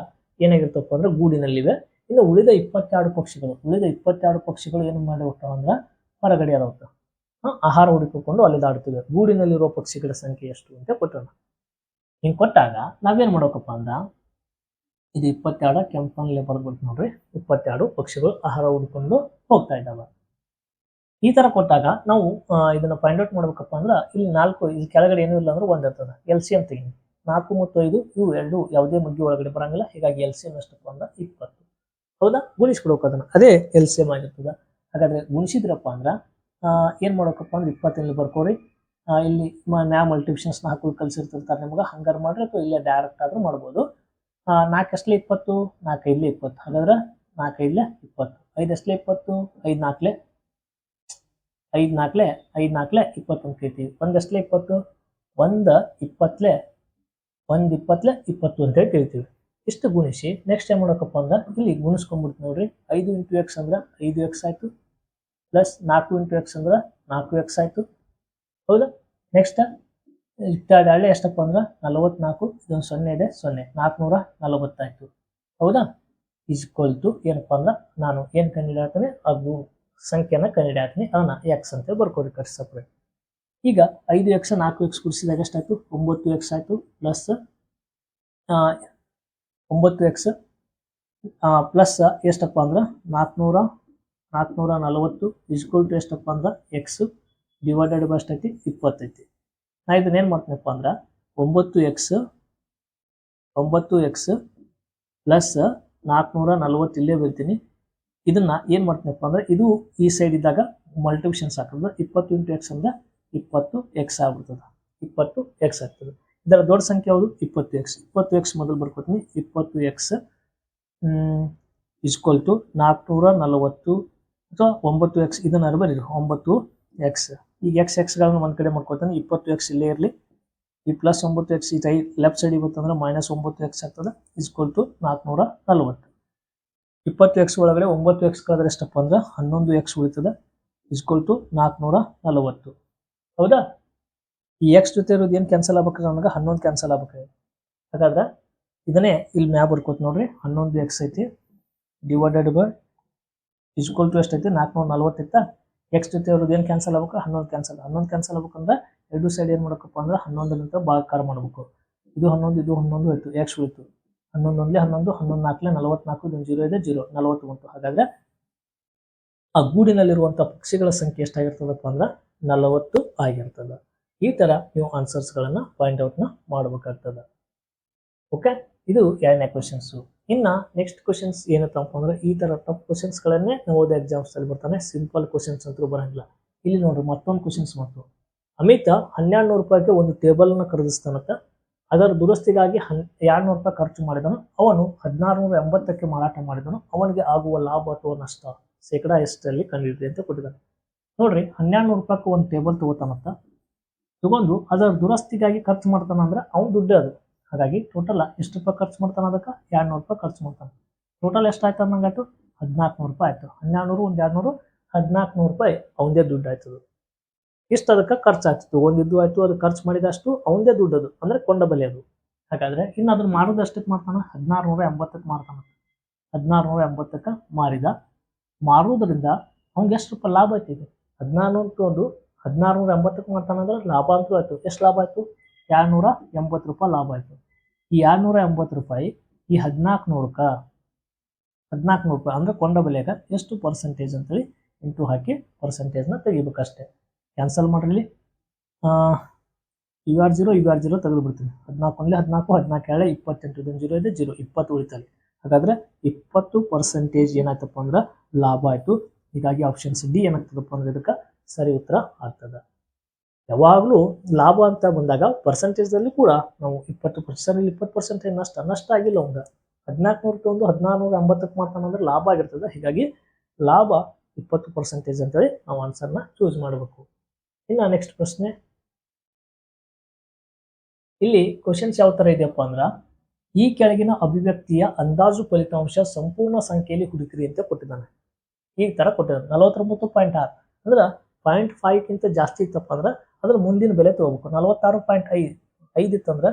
ಏನಾಗಿರ್ತಪ್ಪ ಅಂದ್ರೆ ಗೂಡಿನಲ್ಲಿವೆ. ಇನ್ನು ಉಳಿದ ಇಪ್ಪತ್ತೆರಡು ಪಕ್ಷಿಗಳು, ಉಳಿದ ಇಪ್ಪತ್ತೆರಡು ಪಕ್ಷಿಗಳು ಏನು ಮಾಡಿ ಅಂದ್ರೆ ಹೊರಗಡೆ ಅದಾವತ್ತ. ಆಹಾರ ಹುಡುಕಿಕೊಂಡು ಅಲೆದಾಡುತ್ತಿವೆ ಗೂಡಿನಲ್ಲಿರುವ ಪಕ್ಷಿಗಳ ಸಂಖ್ಯೆ ಎಷ್ಟು ಅಂತ ಕೊಟ್ಟಣ. ಹಿಂಗೆ ಕೊಟ್ಟಾಗ ನಾವೇನು ಮಾಡೋಕಪ್ಪ ಅಂದ್ರೆ, ಇದು ಇಪ್ಪತ್ತೆರಡು ಕೆಂಪನಲ್ಲಿ ಬರ್ಬಿಟ್ಟು ನೋಡ್ರಿ. ಇಪ್ಪತ್ತೆರಡು ಪಕ್ಷಿಗಳು ಆಹಾರ ಹುಡ್ಕೊಂಡು ಹೋಗ್ತಾ ಇದ್ದಾವೆ. ಈ ತರ ಕೊಟ್ಟಾಗ ನಾವು ಇದನ್ನು ಫೈಂಡ್ ಔಟ್ ಮಾಡ್ಬೇಕಪ್ಪ ಅಂದ್ರೆ ಇಲ್ಲಿ ನಾಲ್ಕು, ಇಲ್ಲಿ ಕೆಳಗಡೆ ಏನೂ ಇಲ್ಲ ಅಂದ್ರೆ ಒಂದ್ ಇರ್ತದ. ಎಲ್ ಸಿ ಎಂ ತೆಗಿ ನಾಲ್ಕು ಮತ್ತು ಐದು, ಇವು ಎರಡು ಯಾವುದೇ ಮಗ್ಗಿ ಒಳಗಡೆ ಬರಂಗಿಲ್ಲ. ಹೀಗಾಗಿ ಎಲ್ ಸಿ ಎಂ ಎಷ್ಟು ಅಂದ್ರೆ ಇಪ್ಪತ್ತು. ಹೌದಾ? ಗುಣಿಸ್ಕೊಡ್ಬೇಕು ಅದನ್ನು. ಅದೇ ಎಲ್ ಸಿ ಎಂ ಆಗಿರ್ತದೆ. ಹಾಗಾದ್ರೆ ಗುಣಿಸಿದ್ರಪ್ಪ ಅಂದ್ರೆ ಏನು ಮಾಡೋಕಪ್ಪ ಅಂದ್ರೆ ಇಪ್ಪತ್ತಲ್ಲಿ ಬರ್ಕೋರಿ. ಇಲ್ಲಿ ಮ್ಯಾ ಮಲ್ಟಿಪ್ಷನ್ಸ್ ನಾಲ್ಕು ಕಲಿಸಿರ್ತಿರ್ತಾರೆ ನಿಮ್ಗೆ. ಹಂಗಾರು ಮಾಡ್ರಿ ಅಥವಾ ಇಲ್ಲೇ ಡೈರೆಕ್ಟ್ ಆದರೂ ಮಾಡ್ಬೋದು. ನಾಲ್ಕಷ್ಟಲೇ ಇಪ್ಪತ್ತು ನಾಲ್ಕೈದಲೇ ಇಪ್ಪತ್ತು. ಹಾಗಾದ್ರೆ ನಾಲ್ಕೈದಲೇ ಇಪ್ಪತ್ತು. ಐದು ಇಪ್ಪತ್ತು, ಐದು ನಾಲ್ಕಲೆ ಐದು ನಾಲ್ಕಲೆ ಐದು ನಾಲ್ಕಲೆ ಇಪ್ಪತ್ತೊಂದು ಅಂತ ಒಂದಷ್ಟಲೇ ಇಪ್ಪತ್ತು, ಒಂದು ಇಪ್ಪತ್ತಲೆ ಒಂದು ಇಪ್ಪತ್ತಲೆ ಇಪ್ಪತ್ತು ಅಂತ ಹೇಳಿ ತಿಳಿತೀವಿ. ಇಷ್ಟು ಗುಣಿಸಿ ನೆಕ್ಸ್ಟ್ ಏನು ಮಾಡೋಕ್ಕಪ್ಪ ಅಂದ್ರೆ ಇಲ್ಲಿ ಗುಣಿಸ್ಕೊಂಡ್ಬಿಡ್ತು ನೋಡ್ರಿ. ಐದು ಇಂಟು ಎಕ್ಸ್ ಅಂದ್ರೆ ಐದು ಎಕ್ಸ್ ಆಯಿತು. ಪ್ಲಸ್ ನಾಲ್ಕು ಇಂಟು ಎಕ್ಸ್ ಅಂದ್ರೆ ನಾಲ್ಕು ಎಕ್ಸ್ ಆಯಿತು. ಹೌದಾ? ನೆಕ್ಸ್ಟ್ ಇಟ್ಟಾಡಳೆ ಎಷ್ಟಪ್ಪ ಅಂದ್ರೆ ನಲವತ್ನಾಲ್ಕು ಇದೊಂದು ಸೊನ್ನೆ ಇದೆ, ಸೊನ್ನೆ. ನಾಲ್ಕುನೂರ ನಲವತ್ತಾಯಿತು. ಹೌದಾ? ಈಕ್ವಲ್ ಟು ಏನಪ್ಪ ಅಂದ್ರೆ ನಾನು ಏನು ಕಂಡುಹಿಡಿಯಾತೀನಿ ಆ ಅದು ಸಂಖ್ಯೆನ ಕಂಡುಹಿಡಿಯಾತೀನಿ ಅದನ್ನ ಎಕ್ಸ್ ಅಂತ ಬರ್ಕೊಡಿ, ಕಟ್ ಸಪ್ರೇಟ್ ಈಗ ಐದು ಎಕ್ಸ್ ನಾಲ್ಕು ಎಕ್ಸ್ ಕೂಡಿಸಿದಾಗ ಎಷ್ಟಾಯಿತು? ಒಂಬತ್ತು ಎಕ್ಸ್ ಆಯಿತು ಪ್ಲಸ್ ಒಂಬತ್ತು ಎಕ್ಸ್ ಪ್ಲಸ್ ಎಷ್ಟಪ್ಪ ಅಂದ್ರೆ? ನಾಲ್ಕುನೂರ ನಾಲ್ಕುನೂರ ನಲವತ್ತು ಇಸ್ಕುಲ್ ಟು ಎಷ್ಟಪ್ಪ ಅಂದ್ರೆ? ಎಕ್ಸ್ ಡಿವೈಡೆಡ್ ಬೈ ಎಷ್ಟೈತಿ ಇಪ್ಪತ್ತೈತಿ. ನಾ ಇದನ್ನ ಏನು ಮಾಡ್ತೀನಪ್ಪ ಅಂದ್ರೆ, ಒಂಬತ್ತು ಎಕ್ಸ್ ಒಂಬತ್ತು ಎಕ್ಸ್ ಪ್ಲಸ್ ನಾಲ್ಕುನೂರ ನಲವತ್ತು ಇಲ್ಲೇ ಬರ್ತೀನಿ. ಇದನ್ನು ಏನು ಮಾಡ್ತೀನಪ್ಪ ಅಂದ್ರೆ, ಇದು ಈ ಸೈಡ್ ಇದ್ದಾಗ ಮಲ್ಟಿಪ್ಷನ್ಸ್ ಹಾಕಿದ್ರೆ ಇಪ್ಪತ್ತು ಇಂಟು ಎಕ್ಸ್ ಅಂದ್ರೆ ಇಪ್ಪತ್ತು ಎಕ್ಸ್ ಆಗ್ಬಿಡ್ತದೆ. ಇಪ್ಪತ್ತು ಎಕ್ಸ್ ಆಗ್ತದೆ. ಇದರ ದೊಡ್ಡ ಸಂಖ್ಯೆ ಯಾವುದು? ಇಪ್ಪತ್ತು ಎಕ್ಸ್ ಇಪ್ಪತ್ತು ಎಕ್ಸ್ ಮೊದಲು ಬರ್ಕೊತೀನಿ ಇಪ್ಪತ್ತು ಎಕ್ಸ್ ಇಸ್ಕೊಲ್ ಟು ನಾಲ್ಕುನೂರ ನಲವತ್ತು ಅಥವಾ ಒಂಬತ್ತು ಎಕ್ಸ್ ಇದನ್ನ ಬರೀರಿ. ಒಂಬತ್ತು ಎಕ್ಸ್ ಈಗ ಎಕ್ಸ್ ಎಕ್ಸ್ಗಳನ್ನ ಒಂದು ಕಡೆ ಮಾಡ್ಕೊತಾನೆ ಇಪ್ಪತ್ತು ಎಕ್ಸ್ ಇಲ್ಲೇ ಇರಲಿ. ಈ ಪ್ಲಸ್ ಒಂಬತ್ತು ಎಕ್ಸ್ ಈ ಟೈ ಲೆಫ್ಟ್ ಸೈಡಿಗೆ ಬಂತಂದ್ರೆ ಮೈನಸ್ ಒಂಬತ್ತು ಎಕ್ಸ್ ಆಗ್ತದೆ. ಇಸ್ಕೊಲ್ ಟು ನಾಲ್ಕುನೂರ ನಲವತ್ತು ಇಪ್ಪತ್ತು ಎಕ್ಸ್ ಒಳಗಡೆ ಒಂಬತ್ತು ಎಕ್ಸ್ ಕಳೆದ್ರೆ ಎಷ್ಟಪ್ಪ ಅಂದ್ರೆ ಹನ್ನೊಂದು ಎಕ್ಸ್ ಉಳಿತದೆ. ಇಸ್ಕೊಲ್ ಟು ನಾಲ್ಕುನೂರ ನಲವತ್ತು ಹೌದಾ? ಈ ಎಕ್ಸ್ ಜೊತೆ ಇರೋದು ಏನು ಕ್ಯಾನ್ಸಲ್ ಆಗ್ಬೇಕಾದ್ರೆ ನನಗೆ? ಹನ್ನೊಂದು ಕ್ಯಾನ್ಸಲ್ ಆಗ್ಬೇಕಾಗಿದೆ ಹಾಗಾದ್ರೆ ಇದನ್ನೇ ಇಲ್ಲಿ ಮ್ಯಾಪ್ ಬರ್ಕೋತ ನೋಡ್ರಿ. ಹನ್ನೊಂದು ಎಕ್ಸ್ ಐತಿ ಡಿವೈಡೆಡ್ ಬೈ ಇಸ್ಕೋಲ್ ಟು ಎಷ್ಟೈತಿ? ನಾಲ್ಕುನೂರ ನಲವತ್ತೈತಾ ಎಕ್ಸ್ ಜೊತೆ ಇರೋದು ಏನು ಕ್ಯಾನ್ಸಲ್ ಆಗ್ಬೇಕು? ಹನ್ನೊಂದು ಕ್ಯಾನ್ಸಲ್ ಹನ್ನೊಂದು ಕ್ಯಾನ್ಸಲ್ ಆಗ್ಬೇಕಂದ್ರೆ ಎರಡು ಸೈಡ್ ಏನು ಮಾಡಬೇಕಪ್ಪ ಅಂದ್ರೆ ಹನ್ನೊಂದರಿಂದ ಭಾಗಾಕಾರ ಮಾಡಬೇಕು. ಇದು ಹನ್ನೊಂದು ಇದು ಹನ್ನೊಂದು ಆಯಿತು. ಎಕ್ಸ್ ಉಳಿತು. ಹನ್ನೊಂದು ಒಂದೇ ಹನ್ನೊಂದು ಹನ್ನೊಂದು ನಾಲ್ಕಲೇ ನಲವತ್ನಾಲ್ಕು, ಇದೊಂದು ಜೀರೋ ಇದೆ ಜೀರೋ ನಲವತ್ತು ಉಂಟು ಹಾಗಾದ್ರೆ ಆ ಗೂಡಿನಲ್ಲಿರುವಂಥ ಪಕ್ಷಿಗಳ ಸಂಖ್ಯೆ ಎಷ್ಟಾಗಿರ್ತದಪ್ಪ ಅಂದ್ರೆ ನಲವತ್ತು ಆಗಿರ್ತದೆ. ಈ ತರ ನೀವು ಆನ್ಸರ್ಸ್ಗಳನ್ನ ಫೈಂಡ್ ಔಟ್ನ ಮಾಡಬೇಕಾಗ್ತದೆ. ಓಕೆ ಇದು ಎರಡನೇ ಕ್ವಶನ್ಸು ಇನ್ನ ನೆಕ್ಸ್ಟ್ ಕ್ವಶನ್ಸ್ ಏನತ್ತಪ್ಪ ಅಂದ್ರೆ ಈ ಥರ ಟಫ್ ಕ್ವಶನ್ಸ್ಗಳನ್ನೇ ಎಕ್ಸಾಮ್ಸ್ ಅಲ್ಲಿ ಬರ್ತಾನೆ ಸಿಂಪಲ್ ಕ್ವಶನ್ಸ್ ಅಂತೂ ಬರಂಗಿಲ್ಲ. ಇಲ್ಲಿ ನೋಡ್ರಿ ಮತ್ತೊಂದು ಕ್ವಶನ್ಸ್ ಮತ್ತು ಅಮಿತ ಹನ್ನೆರಡು ನೂರು ರೂಪಾಯಿಗೆ ಒಂದು ಟೇಬಲ್ ಅನ್ನ ಖರೀದಿಸ್ತಾನಂತ. ಅದರ ದುರಸ್ತಿಗಾಗಿ ಹನ್ ಎರಡು ರೂಪಾಯಿ ಖರ್ಚು ಮಾಡಿದನು. ಅವನು ಹದಿನಾರು ನೂರ ಎಂಬತ್ತಕ್ಕೆ ಮಾರಾಟ ಮಾಡಿದನು. ಅವನಿಗೆ ಆಗುವ ಲಾಭ ಅಥವಾ ನಷ್ಟ ಶೇಕಡಾ ಎಷ್ಟರಲ್ಲಿ ಕಂಡುಹಿಡಿದೆ ಅಂತ ಕೊಟ್ಟಿದ್ದಾನೆ. ನೋಡ್ರಿ ಹನ್ನೆರಡು ನೂರು ರೂಪಾಯಿಗೆ ಒಂದು ಟೇಬಲ್ ತಗೋತಾನಂತ ತಗೊಂಡು ಅದರ ದುರಸ್ತಿಗಾಗಿ ಖರ್ಚು ಮಾಡ್ತಾನ ಅಂದ್ರೆ ಅವ್ನು ದುಡ್ಡು ಅದು. ಹಾಗಾಗಿ ಟೋಟಲ್ ಎಷ್ಟು ರೂಪಾಯಿ ಖರ್ಚು ಮಾಡ್ತಾನೆ ಅದಕ್ಕೆ? ಎರಡು ನೂರು ರೂಪಾಯಿ ಖರ್ಚು ಮಾಡ್ತಾನೆ. ಟೋಟಲ್ ಎಷ್ಟಾಯ್ತು ಅನ್ನಂಗಾಯ್ತು ಹದಿನಾಲ್ಕು ನೂರು ರೂಪಾಯಿ ಆಯ್ತು. ಹನ್ನೆರಡು ನೂರು ಒಂದು ಎರಡು ನೂರು ಹದಿನಾಲ್ಕು ನೂರು ರೂಪಾಯಿ ಅವಂದೇ ದುಡ್ಡು ಆಯ್ತದು ಇಷ್ಟು ಅದಕ್ಕೆ ಖರ್ಚಾಯ್ತು ತಗೊಂಡಿದ್ದು ಆಯ್ತು, ಅದು ಖರ್ಚು ಮಾಡಿದಷ್ಟು ಅವಂದೇ ದುಡ್ಡು ಅದು. ಅಂದ್ರೆ ಕೊಂಡ ಬಲೆ ಅದು. ಹಾಗಾದ್ರೆ ಇನ್ನು ಅದನ್ನ ಮಾಡೋದು ಮಾಡ್ತಾನೆ ಮಾಡ್ತಾನ? ಹದಿನಾರು ನೂರ ಎಂಬತ್ತಕ್ಕೆ ಮಾರ್ತಾನ ಹದಿನಾರು ನೂರ ಎಂಬತ್ತಕ್ಕೆ ಮಾರಿದ. ಮಾರುವುದರಿಂದ ಅವ್ನಿಗೆ ಎಷ್ಟು ರೂಪಾಯಿ ಲಾಭ ಆಯ್ತಿದೆ ಹದಿನಾರು ಒಂದು ಹದಿನಾರು ನೂರ ಎಂಬತ್ತಕ್ಕೆ ಮಾಡ್ತಾನಂದ್ರೆ ಲಾಭ ಅಂತೂ ಆಯಿತು. ಎಷ್ಟು ಲಾಭ ಆಯಿತು? ಎರಡುನೂರ ಎಂಬತ್ತು ರೂಪಾಯಿ ಲಾಭ ಆಯಿತು. ಈ ಎರಡುನೂರ ಎಂಬತ್ತು ರೂಪಾಯಿ ಈ ಹದಿನಾಲ್ಕು ನೂರಕ್ಕ ಹದಿನಾಲ್ಕು ನೂರು ರೂಪಾಯಿ ಅಂದರೆ ಕೊಂಡ ಬೆಲೆಗೆ ಎಷ್ಟು ಪರ್ಸೆಂಟೇಜ್ ಅಂತೇಳಿ ಇಂಟು ಹಾಕಿ ಪರ್ಸೆಂಟೇಜ್ನ ತೆಗಿಬೇಕಷ್ಟೇ. Cancel ಮಾಡಿರಲಿ you are zero you are zero ತೆಗೆದು ಬಿಡ್ತೀನಿ. ಹದಿನಾಲ್ಕು ಅಂದರೆ ಹದಿನಾಲ್ಕು ಹದಿನಾಲ್ಕು ಏಳೆ ಇಪ್ಪತ್ತೆಂಟು, ಇದೊಂದು ಜೀರೋ ಇದೆ ಜೀರೋ ಇಪ್ಪತ್ತು ಉಳಿತಲ್ಲಿ ಹಾಗಾದ್ರೆ ಇಪ್ಪತ್ತು ಪರ್ಸೆಂಟೇಜ್ ಏನಾಯ್ತಪ್ಪ ಅಂದ್ರೆ ಲಾಭ ಆಯಿತು. ಹೀಗಾಗಿ ಆಪ್ಷನ್ಸ್ ಡಿ ಏನಾಗ್ತದಪ್ಪ ಅಂದ್ರೆ ಇದಕ್ಕೆ ಸರಿ ಉತ್ತರ ಆಗ್ತದೆ. ಯಾವಾಗಲೂ ಲಾಭ ಅಂತ ಬಂದಾಗ ಪರ್ಸೆಂಟೇಜ್ದಲ್ಲಿ ಕೂಡ ನಾವು ಇಪ್ಪತ್ತು ಪರ್ಸೆಂಟ್ ಇಪ್ಪತ್ತು ಪರ್ಸೆಂಟೇಜ್ ನಷ್ಟ? ನಷ್ಟ ಆಗಿಲ್ಲ ಒಂದು ಹದಿನಾಲ್ಕು ನೂರ ಒಂದು ಹದಿನಾರು ನೂರ ಎಂಬತ್ತಕ್ಕೆ ಮಾಡ್ತಾನಂದ್ರೆ ಲಾಭ ಆಗಿರ್ತದೆ. ಹೀಗಾಗಿ ಲಾಭ ಇಪ್ಪತ್ತು ಪರ್ಸೆಂಟೇಜ್ ಅಂತೇಳಿ ನಾವು ಆನ್ಸರ್ನ ಚೂಸ್ ಮಾಡಬೇಕು. ಇನ್ನು ನೆಕ್ಸ್ಟ್ ಪ್ರಶ್ನೆ. ಇಲ್ಲಿ ಕ್ವಶನ್ಸ್ ಯಾವ ಥರ ಇದೆಯಪ್ಪ ಅಂದ್ರೆ, ಈ ಕೆಳಗಿನ ಅಭಿವ್ಯಕ್ತಿಯ ಅಂದಾಜು ಫಲಿತಾಂಶ ಸಂಪೂರ್ಣ ಸಂಖ್ಯೆಯಲ್ಲಿ ಹುಡುಕಿರಿ ಅಂತ ಕೊಟ್ಟಿದ್ದಾನೆ. ಈ ತರ ಕೊಟ್ಟಿದ್ದಾರೆ. ನಲವತ್ತೊಂಬತ್ತು ಪಾಯಿಂಟ್ ಆರು. ಅಂದ್ರೆ ಪಾಯಿಂಟ್ ಫೈವ್ಗಿಂತ ಜಾಸ್ತಿ ಇತ್ತಪ್ಪ ಅಂದ್ರೆ ಅದ್ರ ಮುಂದಿನ ಬೆಲೆ ತಗೋಬೇಕು. ನಲವತ್ತಾರು ಪಾಯಿಂಟ್ ಐದು ಐದು ಇತ್ತಂದ್ರೆ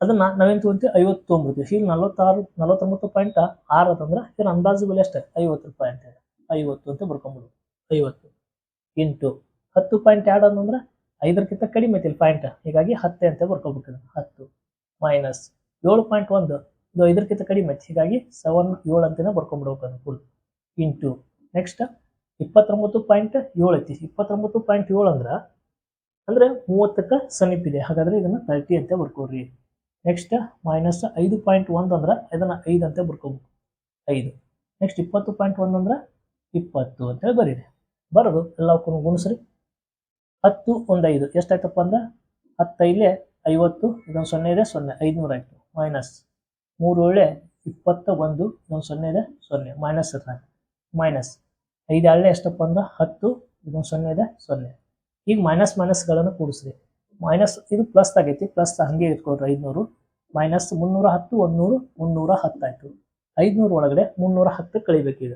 ಅದನ್ನ ನಾವೇನು ತಗೊಂತೀವಿ? ಐವತ್ತು ತೊಗೊಂಬಿಡ್ತೀವಿ ಇಲ್ಲಿ ನಲವತ್ತಾರು, ನಲವತ್ತೊಂಬತ್ತು ಪಾಯಿಂಟ್ ಆರು ಅಂತಂದ್ರೆ ಇದನ್ನ ಅಂದಾಜು ಬೆಲೆ ಅಷ್ಟೇ. ಐವತ್ತು ರೂಪಾಯಿ ಅಂತ ಹೇಳಿ. ಐವತ್ತು ಅಂತ ಬರ್ಕೊಂಬಿಡು. ಐವತ್ತು ಇಂಟು ಹತ್ತು ಪಾಯಿಂಟ್ ಎರಡು ಅಂತಂದ್ರೆ ಐದಕ್ಕಿಂತ ಕಡಿಮೆ ಐತಿಲ್ಲ ಪಾಯಿಂಟ್ ಹೀಗಾಗಿ ಹತ್ತೆ ಅಂತ ಬರ್ಕೊಬೇಕು ಹತ್ತು ಮೈನಸ್ ಏಳು ಪಾಯಿಂಟ್ ಒಂದು. ಇದು ಐದಕ್ಕಿಂತ ಕಡಿಮೆ ಐತಿ. ಹೀಗಾಗಿ ಸೆವೆನ್ ಏಳು ಅಂತಾನೆ ಬರ್ಕೊಂಡ್ಬಿಡ್ಬೇಕು ಫುಲ್ ಇಂಟು ನೆಕ್ಸ್ಟ್ ಇಪ್ಪತ್ತೊಂಬತ್ತು ಪಾಯಿಂಟ್ ಏಳು ಐತಿ. ಇಪ್ಪತ್ತೊಂಬತ್ತು ಪಾಯಿಂಟ್ ಏಳು ಅಂದ್ರೆ, ಅಂದರೆ ಮೂವತ್ತಕ್ಕೆ ಸಮೀಪಿದೆ. ಹಾಗಾದರೆ ಇದನ್ನು ತರ್ಟಿ ಅಂತ ಬರ್ಕೋರಿ ನೆಕ್ಸ್ಟ್ ಮೈನಸ್ ಐದು ಪಾಯಿಂಟ್ ಒಂದು ಅಂದ್ರೆ, ಇದನ್ನು ಐದು ಅಂತ ಬರ್ಕೋಬೇಕು. ಐದು. ನೆಕ್ಸ್ಟ್ ಇಪ್ಪತ್ತು ಪಾಯಿಂಟ್ ಒಂದು ಅಂದ್ರೆ, ಇಪ್ಪತ್ತು ಅಂತೇಳಿ ಬರೀರಿ. ಬರೋದು ಎಲ್ಲವಕ್ಕೂ ಗುಣಿಸ್ರಿ. ಹತ್ತು ಒಂದು ಐದು. ಎಷ್ಟಾಯ್ತಪ್ಪ ಅಂದ್ರೆ ಹತ್ತೈಲೆ ಐವತ್ತು, ಇದೊಂದು ಸೊನ್ನೆ ಇದೆ, ಸೊನ್ನೆ. ಐದುನೂರ ಆಯಿತು. ಮೈನಸ್ ಮೂರು ಏಳೆ ಇಪ್ಪತ್ತ ಒಂದು, ಇದೊಂದು ಸೊನ್ನೆ ಇದೆ, ಸೊನ್ನೆ. ಮೈನಸ್ ಇರ್ತಾರೆ ಮೈನಸ್ ಐದು ಹಳ್ಳೆ ಎಷ್ಟಪ್ಪ ಅಂದ್ರೆ ಹತ್ತು ಇದೊಂದು ಸೊನ್ನೆ ಇದೆ, ಸೊನ್ನೆ. ಈಗ ಮೈನಸ್ ಮೈನಸ್ಗಳನ್ನು ಕೂಡಿಸ್ರಿ. ಮೈನಸ್ ಇದು ಪ್ಲಸ್ ಆಗೈತಿ ಪ್ಲಸ್ ಹಂಗೆ ಇಟ್ಕೊಳ್ರಿ, ಐದುನೂರು. ಮೈನಸ್ ಮುನ್ನೂರ ಹತ್ತು ಒಂದೂರು ಮುನ್ನೂರ ಹತ್ತಾಯಿತು. ಐದುನೂರು ಒಳಗಡೆ ಮುನ್ನೂರ ಹತ್ತು ಕಳಿಬೇಕೀಗ.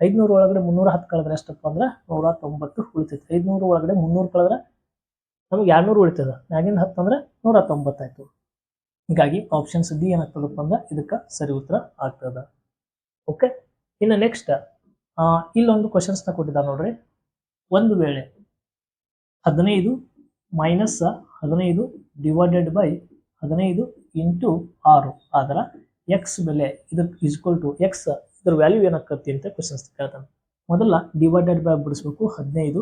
ಐದುನೂರು ಒಳಗಡೆ ಮುನ್ನೂರ ಹತ್ತು ಕಳೆದ್ರೆ ಎಷ್ಟಪ್ಪ ಅಂದ್ರೆ ನೂರ ತೊಂಬತ್ತು ಉಳಿತೈತಿ. ಐದುನೂರು ಒಳಗಡೆ ಮುನ್ನೂರು ಕಳೆದ್ರೆ ನಮಗೆ ಎರಡ್ನೂರು ಉಳಿತದ. ಮ್ಯಾಗಿಂದ ಹತ್ತು ಅಂದ್ರೆ ನೂರ ತೊಂಬತ್ತಾಯ್ತು. ಹೀಗಾಗಿ ಆಪ್ಷನ್ಸ್ ಡಿ ಏನಾಗ್ತದಪ್ಪ ಅಂದ್ರೆ ಇದಕ್ಕೆ ಸರಿ ಉತ್ತರ ಆಗ್ತದ. ಓಕೆ ಇನ್ನು ನೆಕ್ಸ್ಟ್ ಇಲ್ಲೊಂದು ಕ್ವಶನ್ಸ್ನ ಕೊಟ್ಟಿದ್ದಾರೆ ನೋಡ್ರಿ. ಒಂದು ವೇಳೆ ಹದಿನೈದು ಮೈನಸ್ ಹದಿನೈದು ಡಿವೈಡೆಡ್ ಬೈ ಹದಿನೈದು ಇಂಟು ಆರು. ಆದ್ರೆ ಎಕ್ಸ್ ಬೆಲೆ ಇದಕ್ಕೆ ಈಕ್ವಲ್ ಟು ಎಕ್ಸ್ ಇದ್ರ ವ್ಯಾಲ್ಯೂ ಏನಾಕತಿ ಅಂತ ಕ್ವಶನ್ಸ್ ಕೇಳ್ತಾನೆ. ಮೊದಲ ಡಿವೈಡೆಡ್ ಬೈ ಬಿಡಿಸ್ಬೇಕು, ಹದಿನೈದು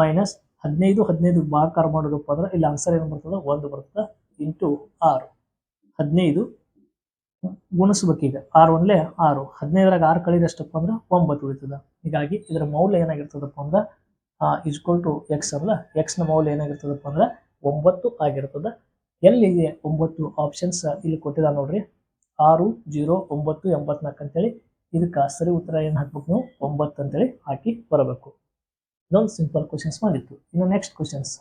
ಮೈನಸ್ ಹದಿನೈದು ಹದಿನೈದು ಭಾಗಾಕಾರ ಮಾಡೋದಪ್ಪ ಅಂದ್ರೆ ಇಲ್ಲಿ ಆನ್ಸರ್ ಏನು ಬರ್ತದೆ? ಒಂದು ಬರ್ತದೆ ಇಂಟು ಆರು. ಹದಿನೈದು ಗುಣಿಸ್ಬೇಕೀಗ ಆರು ಒಂದ್ಲೆ ಆರು. ಹದಿನೈದರಾಗ ಆರು ಕಳಿದಷ್ಟಪ್ಪ ಅಂದ್ರೆ ಒಂಬತ್ತು ಉಳಿತದ. ಹೀಗಾಗಿ ಇದರ ಮೌಲ್ಯ ಏನಾಗಿರ್ತದಪ್ಪ ಅಂದ್ರೆ ಇಸ್ಕೊಲ್ ಟು ಎಕ್ಸ್ ಅಲ್ಲ ಎಕ್ಸ್ನ ಮೌಲ್ಯ ಏನಾಗಿರ್ತದಪ್ಪ ಅಂದ್ರೆ ಒಂಬತ್ತು ಆಗಿರ್ತದ. ಎಲ್ಲಿದೆ ಒಂಬತ್ತು ಆಪ್ಷನ್ಸ್ ಇಲ್ಲಿ ಕೊಟ್ಟಿದ ನೋಡ್ರಿ. ಆರು, ಜೀರೋ, ಒಂಬತ್ತು, ಎಂಬತ್ನಾಲ್ಕು ಅಂತೇಳಿ ಇದಕ್ಕೆ ಸರಿ ಉತ್ತರ ಏನು ಹಾಕ್ಬೇಕು ನೀವು? ಒಂಬತ್ತು ಅಂತೇಳಿ ಹಾಕಿ ಬರಬೇಕು. ಇದೊಂದು ಸಿಂಪಲ್ ಕ್ವಶನ್ಸ್ ಮಾಡಿತ್ತು ಇನ್ನು ನೆಕ್ಸ್ಟ್ ಕ್ವಶನ್ಸ್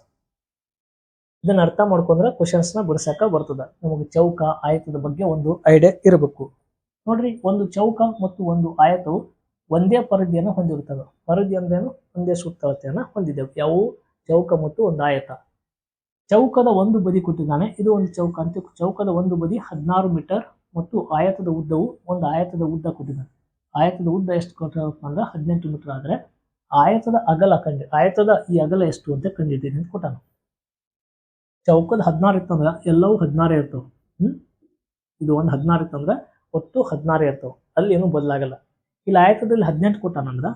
ಇದನ್ನ ಅರ್ಥ ಮಾಡ್ಕೊಂಡ್ರೆ ಕ್ವಶನ್ಸ್ನ ಬಿಡಿಸಕ ಬರ್ತದೆ. ನಮಗೆ ಚೌಕ, ಆಯತದ ಬಗ್ಗೆ ಒಂದು ಐಡಿಯಾ ಇರಬೇಕು. ನೋಡ್ರಿ, ಒಂದು ಚೌಕ ಮತ್ತು ಒಂದು ಆಯತವು ಒಂದೇ ಪರಿಧಿಯನ್ನು ಹೊಂದಿರುತ್ತವೆ. ಪರಿಧಿ ಅಂದ್ರೇನು? ಒಂದೇ ಸುತ್ತಳತೆಯನ್ನು ಹೊಂದಿದ್ದೇವೆ. ಯಾವುವು? ಚೌಕ ಮತ್ತು ಒಂದು ಆಯತ. ಚೌಕದ ಒಂದು ಬದಿ ಕೊಟ್ಟಿದ್ದಾನೆ. ಇದು ಒಂದು ಚೌಕ ಅಂತ, ಚೌಕದ ಒಂದು ಬದಿ ಹದಿನಾರು ಮೀಟರ್ ಮತ್ತು ಆಯತದ ಉದ್ದವು ಒಂದು ಆಯತದ ಉದ್ದ ಕೊಟ್ಟಿದ್ದಾನೆ. ಆಯತದ ಉದ್ದ ಎಷ್ಟು ಕೊಟ್ಟಿರಪ್ಪ ಅಂದ್ರೆ ಹದಿನೆಂಟು ಮೀಟರ್. ಆದರೆ ಆಯತದ ಅಗಲ ಕಂಡು, ಆಯತದ ಈ ಅಗಲ ಎಷ್ಟು ಅಂತ ಕಂಡಿದ್ದೀನಿ ಅಂತ ಕೊಟ್ಟಾನ. ಚೌಕದ ಹದಿನಾರು ಇತ್ತಂದ್ರೆ ಎಲ್ಲವೂ ಹದಿನಾರೇ ಇರ್ತವೆ. ಹ್ಞೂ ಇದು ಒಂದು ಹದಿನಾರು ಇತ್ತಂದ್ರೆ ಒಟ್ಟು ಹದಿನಾರೇ ಇರ್ತವೆ. ಅಲ್ಲಿ ಏನೂ ಬದಲಾಗಲ್ಲ. ಇಲ್ಲಿ ಆಯತದಲ್ಲಿ ಹದಿನೆಂಟು ಕೊಟ್ಟಾನಂದ್ರೆ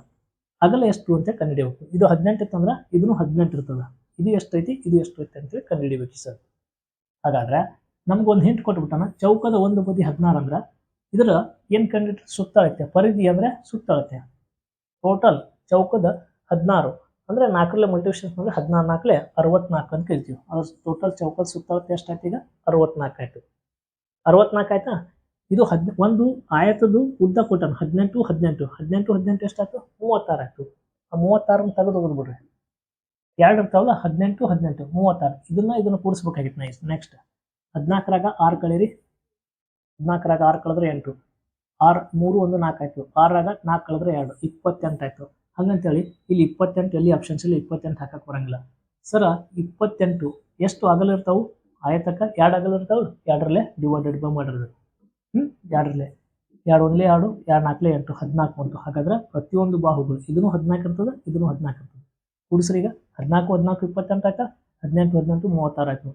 ಅಗಲ ಎಷ್ಟು ಅಂತ ಕಂಡುಹಿಡಿಯಬೇಕು ಇದು ಹದಿನೆಂಟು ಇತ್ತಂದ್ರೆ ಇದನ್ನು ಹದಿನೆಂಟು ಇರ್ತದೆ. ಇದು ಎಷ್ಟೈತಿ ಇದು ಎಷ್ಟು ಐತಿ ಅಂತೇಳಿ ಕಂಡುಹಿಡಿಬೇಕು ಸರ್. ಹಾಗಾದ್ರೆ ನಮ್ಗೊಂದು ಹಿಂಟ್ ಕೊಟ್ಬಿಟ್ಟಾನ, ಚೌಕದ ಒಂದು ಬದಿ ಹದಿನಾರು ಅಂದ್ರೆ ಇದರ ಏನು ಕಂಡಿಟ್ಟು ಸುತ್ತಳತೆ? ಪರಿಧಿ ಅಂದರೆ ಸುತ್ತಳತೆ. ಟೋಟಲ್ ಚೌಕದ ಹದಿನಾರು. ಅಂದ್ರೆ ನಾಲ್ಕರಲ್ಲೇ ಮಲ್ಟಿಪ್ಲಿಕೇಶನ್ ಮಾಡಿದ್ರೆ ಹದಿನಾರು ನಾಲ್ಕಲೆ ಅರವತ್ನಾಲ್ಕು ಅಂತ ಕರಿತೀವಿ. ಅದು ಟೋಟಲ್ ಚೌಕದ ಸುತ್ತಳತೆ ಎಷ್ಟಾಯ್ತು ಈಗ? ಅರವತ್ನಾಲ್ಕು ಆಯ್ತು. ಅರವತ್ನಾಲ್ಕು ಆಯ್ತಾ? ಇದು ಹದ್, ಒಂದು ಆಯತದ್ದು ಉದ್ದ ಕೊಟ್ಟಾನ ಹದಿನೆಂಟು ಹದಿನೆಂಟು. ಹದಿನೆಂಟು ಹದಿನೆಂಟು ಎಷ್ಟಾಯ್ತು? ಮೂವತ್ತಾರು ಆಯ್ತು. ಆ ಮೂವತ್ತಾರನ್ನ ತೆಗೆದು ಹೋಗ್ಬಿಡ್ರಿ ಎರಡು ಇರ್ತಾವಲ್ಲ, ಹದಿನೆಂಟು ಹದಿನೆಂಟು, ಮೂವತ್ತಾರು. ಇದನ್ನ ಇದನ್ನು ಕೂಡಿಸ್ಬೇಕಾಗಿತ್ತು ನೈಸ್ ನೆಕ್ಸ್ಟ್ ಹದಿನಾಲ್ಕರಾಗ ಆರು ಕಳೀರಿ. ಹದಿನಾಲ್ಕರಾಗ ಆರು ಕಳೆದ್ರೆ ಎಂಟು. ಆರು ಮೂರು ಒಂದು ನಾಲ್ಕು ಆಯ್ತು. ಆರಾಗ ನಾಲ್ಕು ಕಳೆದ್ರೆ ಎರಡು. ಇಪ್ಪತ್ತೆಂಟು ಆಯ್ತು. ಹಂಗಂತೇಳಿ, ಇಲ್ಲಿ ಇಪ್ಪತ್ತೆಂಟು ಎಲ್ಲಿ ಆಪ್ಷನ್ಸ್ ಇಲ್ಲಿ, ಇಪ್ಪತ್ತೆಂಟು ಹಾಕಕ್ಕೆ ಬರಂಗಿಲ್ಲ. ಸರ, ಇಪ್ಪತ್ತೆಂಟು ಎಷ್ಟು ಅಗಲ ಇರ್ತಾವು? ಆಯತಕ್ಕ ಎರಡು ಅಗಲ ಇರ್ತಾವೆ? ಎರಡರಲ್ಲೇ ಡಿವೈಡೆಡ್ ಬೈ ಮಾಡಿರೋದು ಹ್ಞೂ ಎರಡರಲ್ಲೇ. ಎರಡು ಒಂದಲೇ ಎರಡು ಎರಡು ನಾಲ್ಕಲೆ ಎಂಟು, ಹದಿನಾಲ್ಕು ಬಂತು ಹಾಗಾದ್ರೆ ಪ್ರತಿಯೊಂದು ಬಾಹುಗಳು ಇದನ್ನು ಹದಿನಾಲ್ಕು ಇರ್ತದೆ, ಇದನ್ನು ಹದಿನಾಲ್ಕು ಇರ್ತದೆ. ಕೂಡಿಸ್ರಿ ಈಗ, ಹದಿನಾಲ್ಕು ಹದಿನಾಲ್ಕು, ಇಪ್ಪತ್ತೆಂಟು ಆಯ್ತಾ? ಹದಿನೆಂಟು ಹದಿನೆಂಟು, ಮೂವತ್ತಾರು ಆಯ್ತು.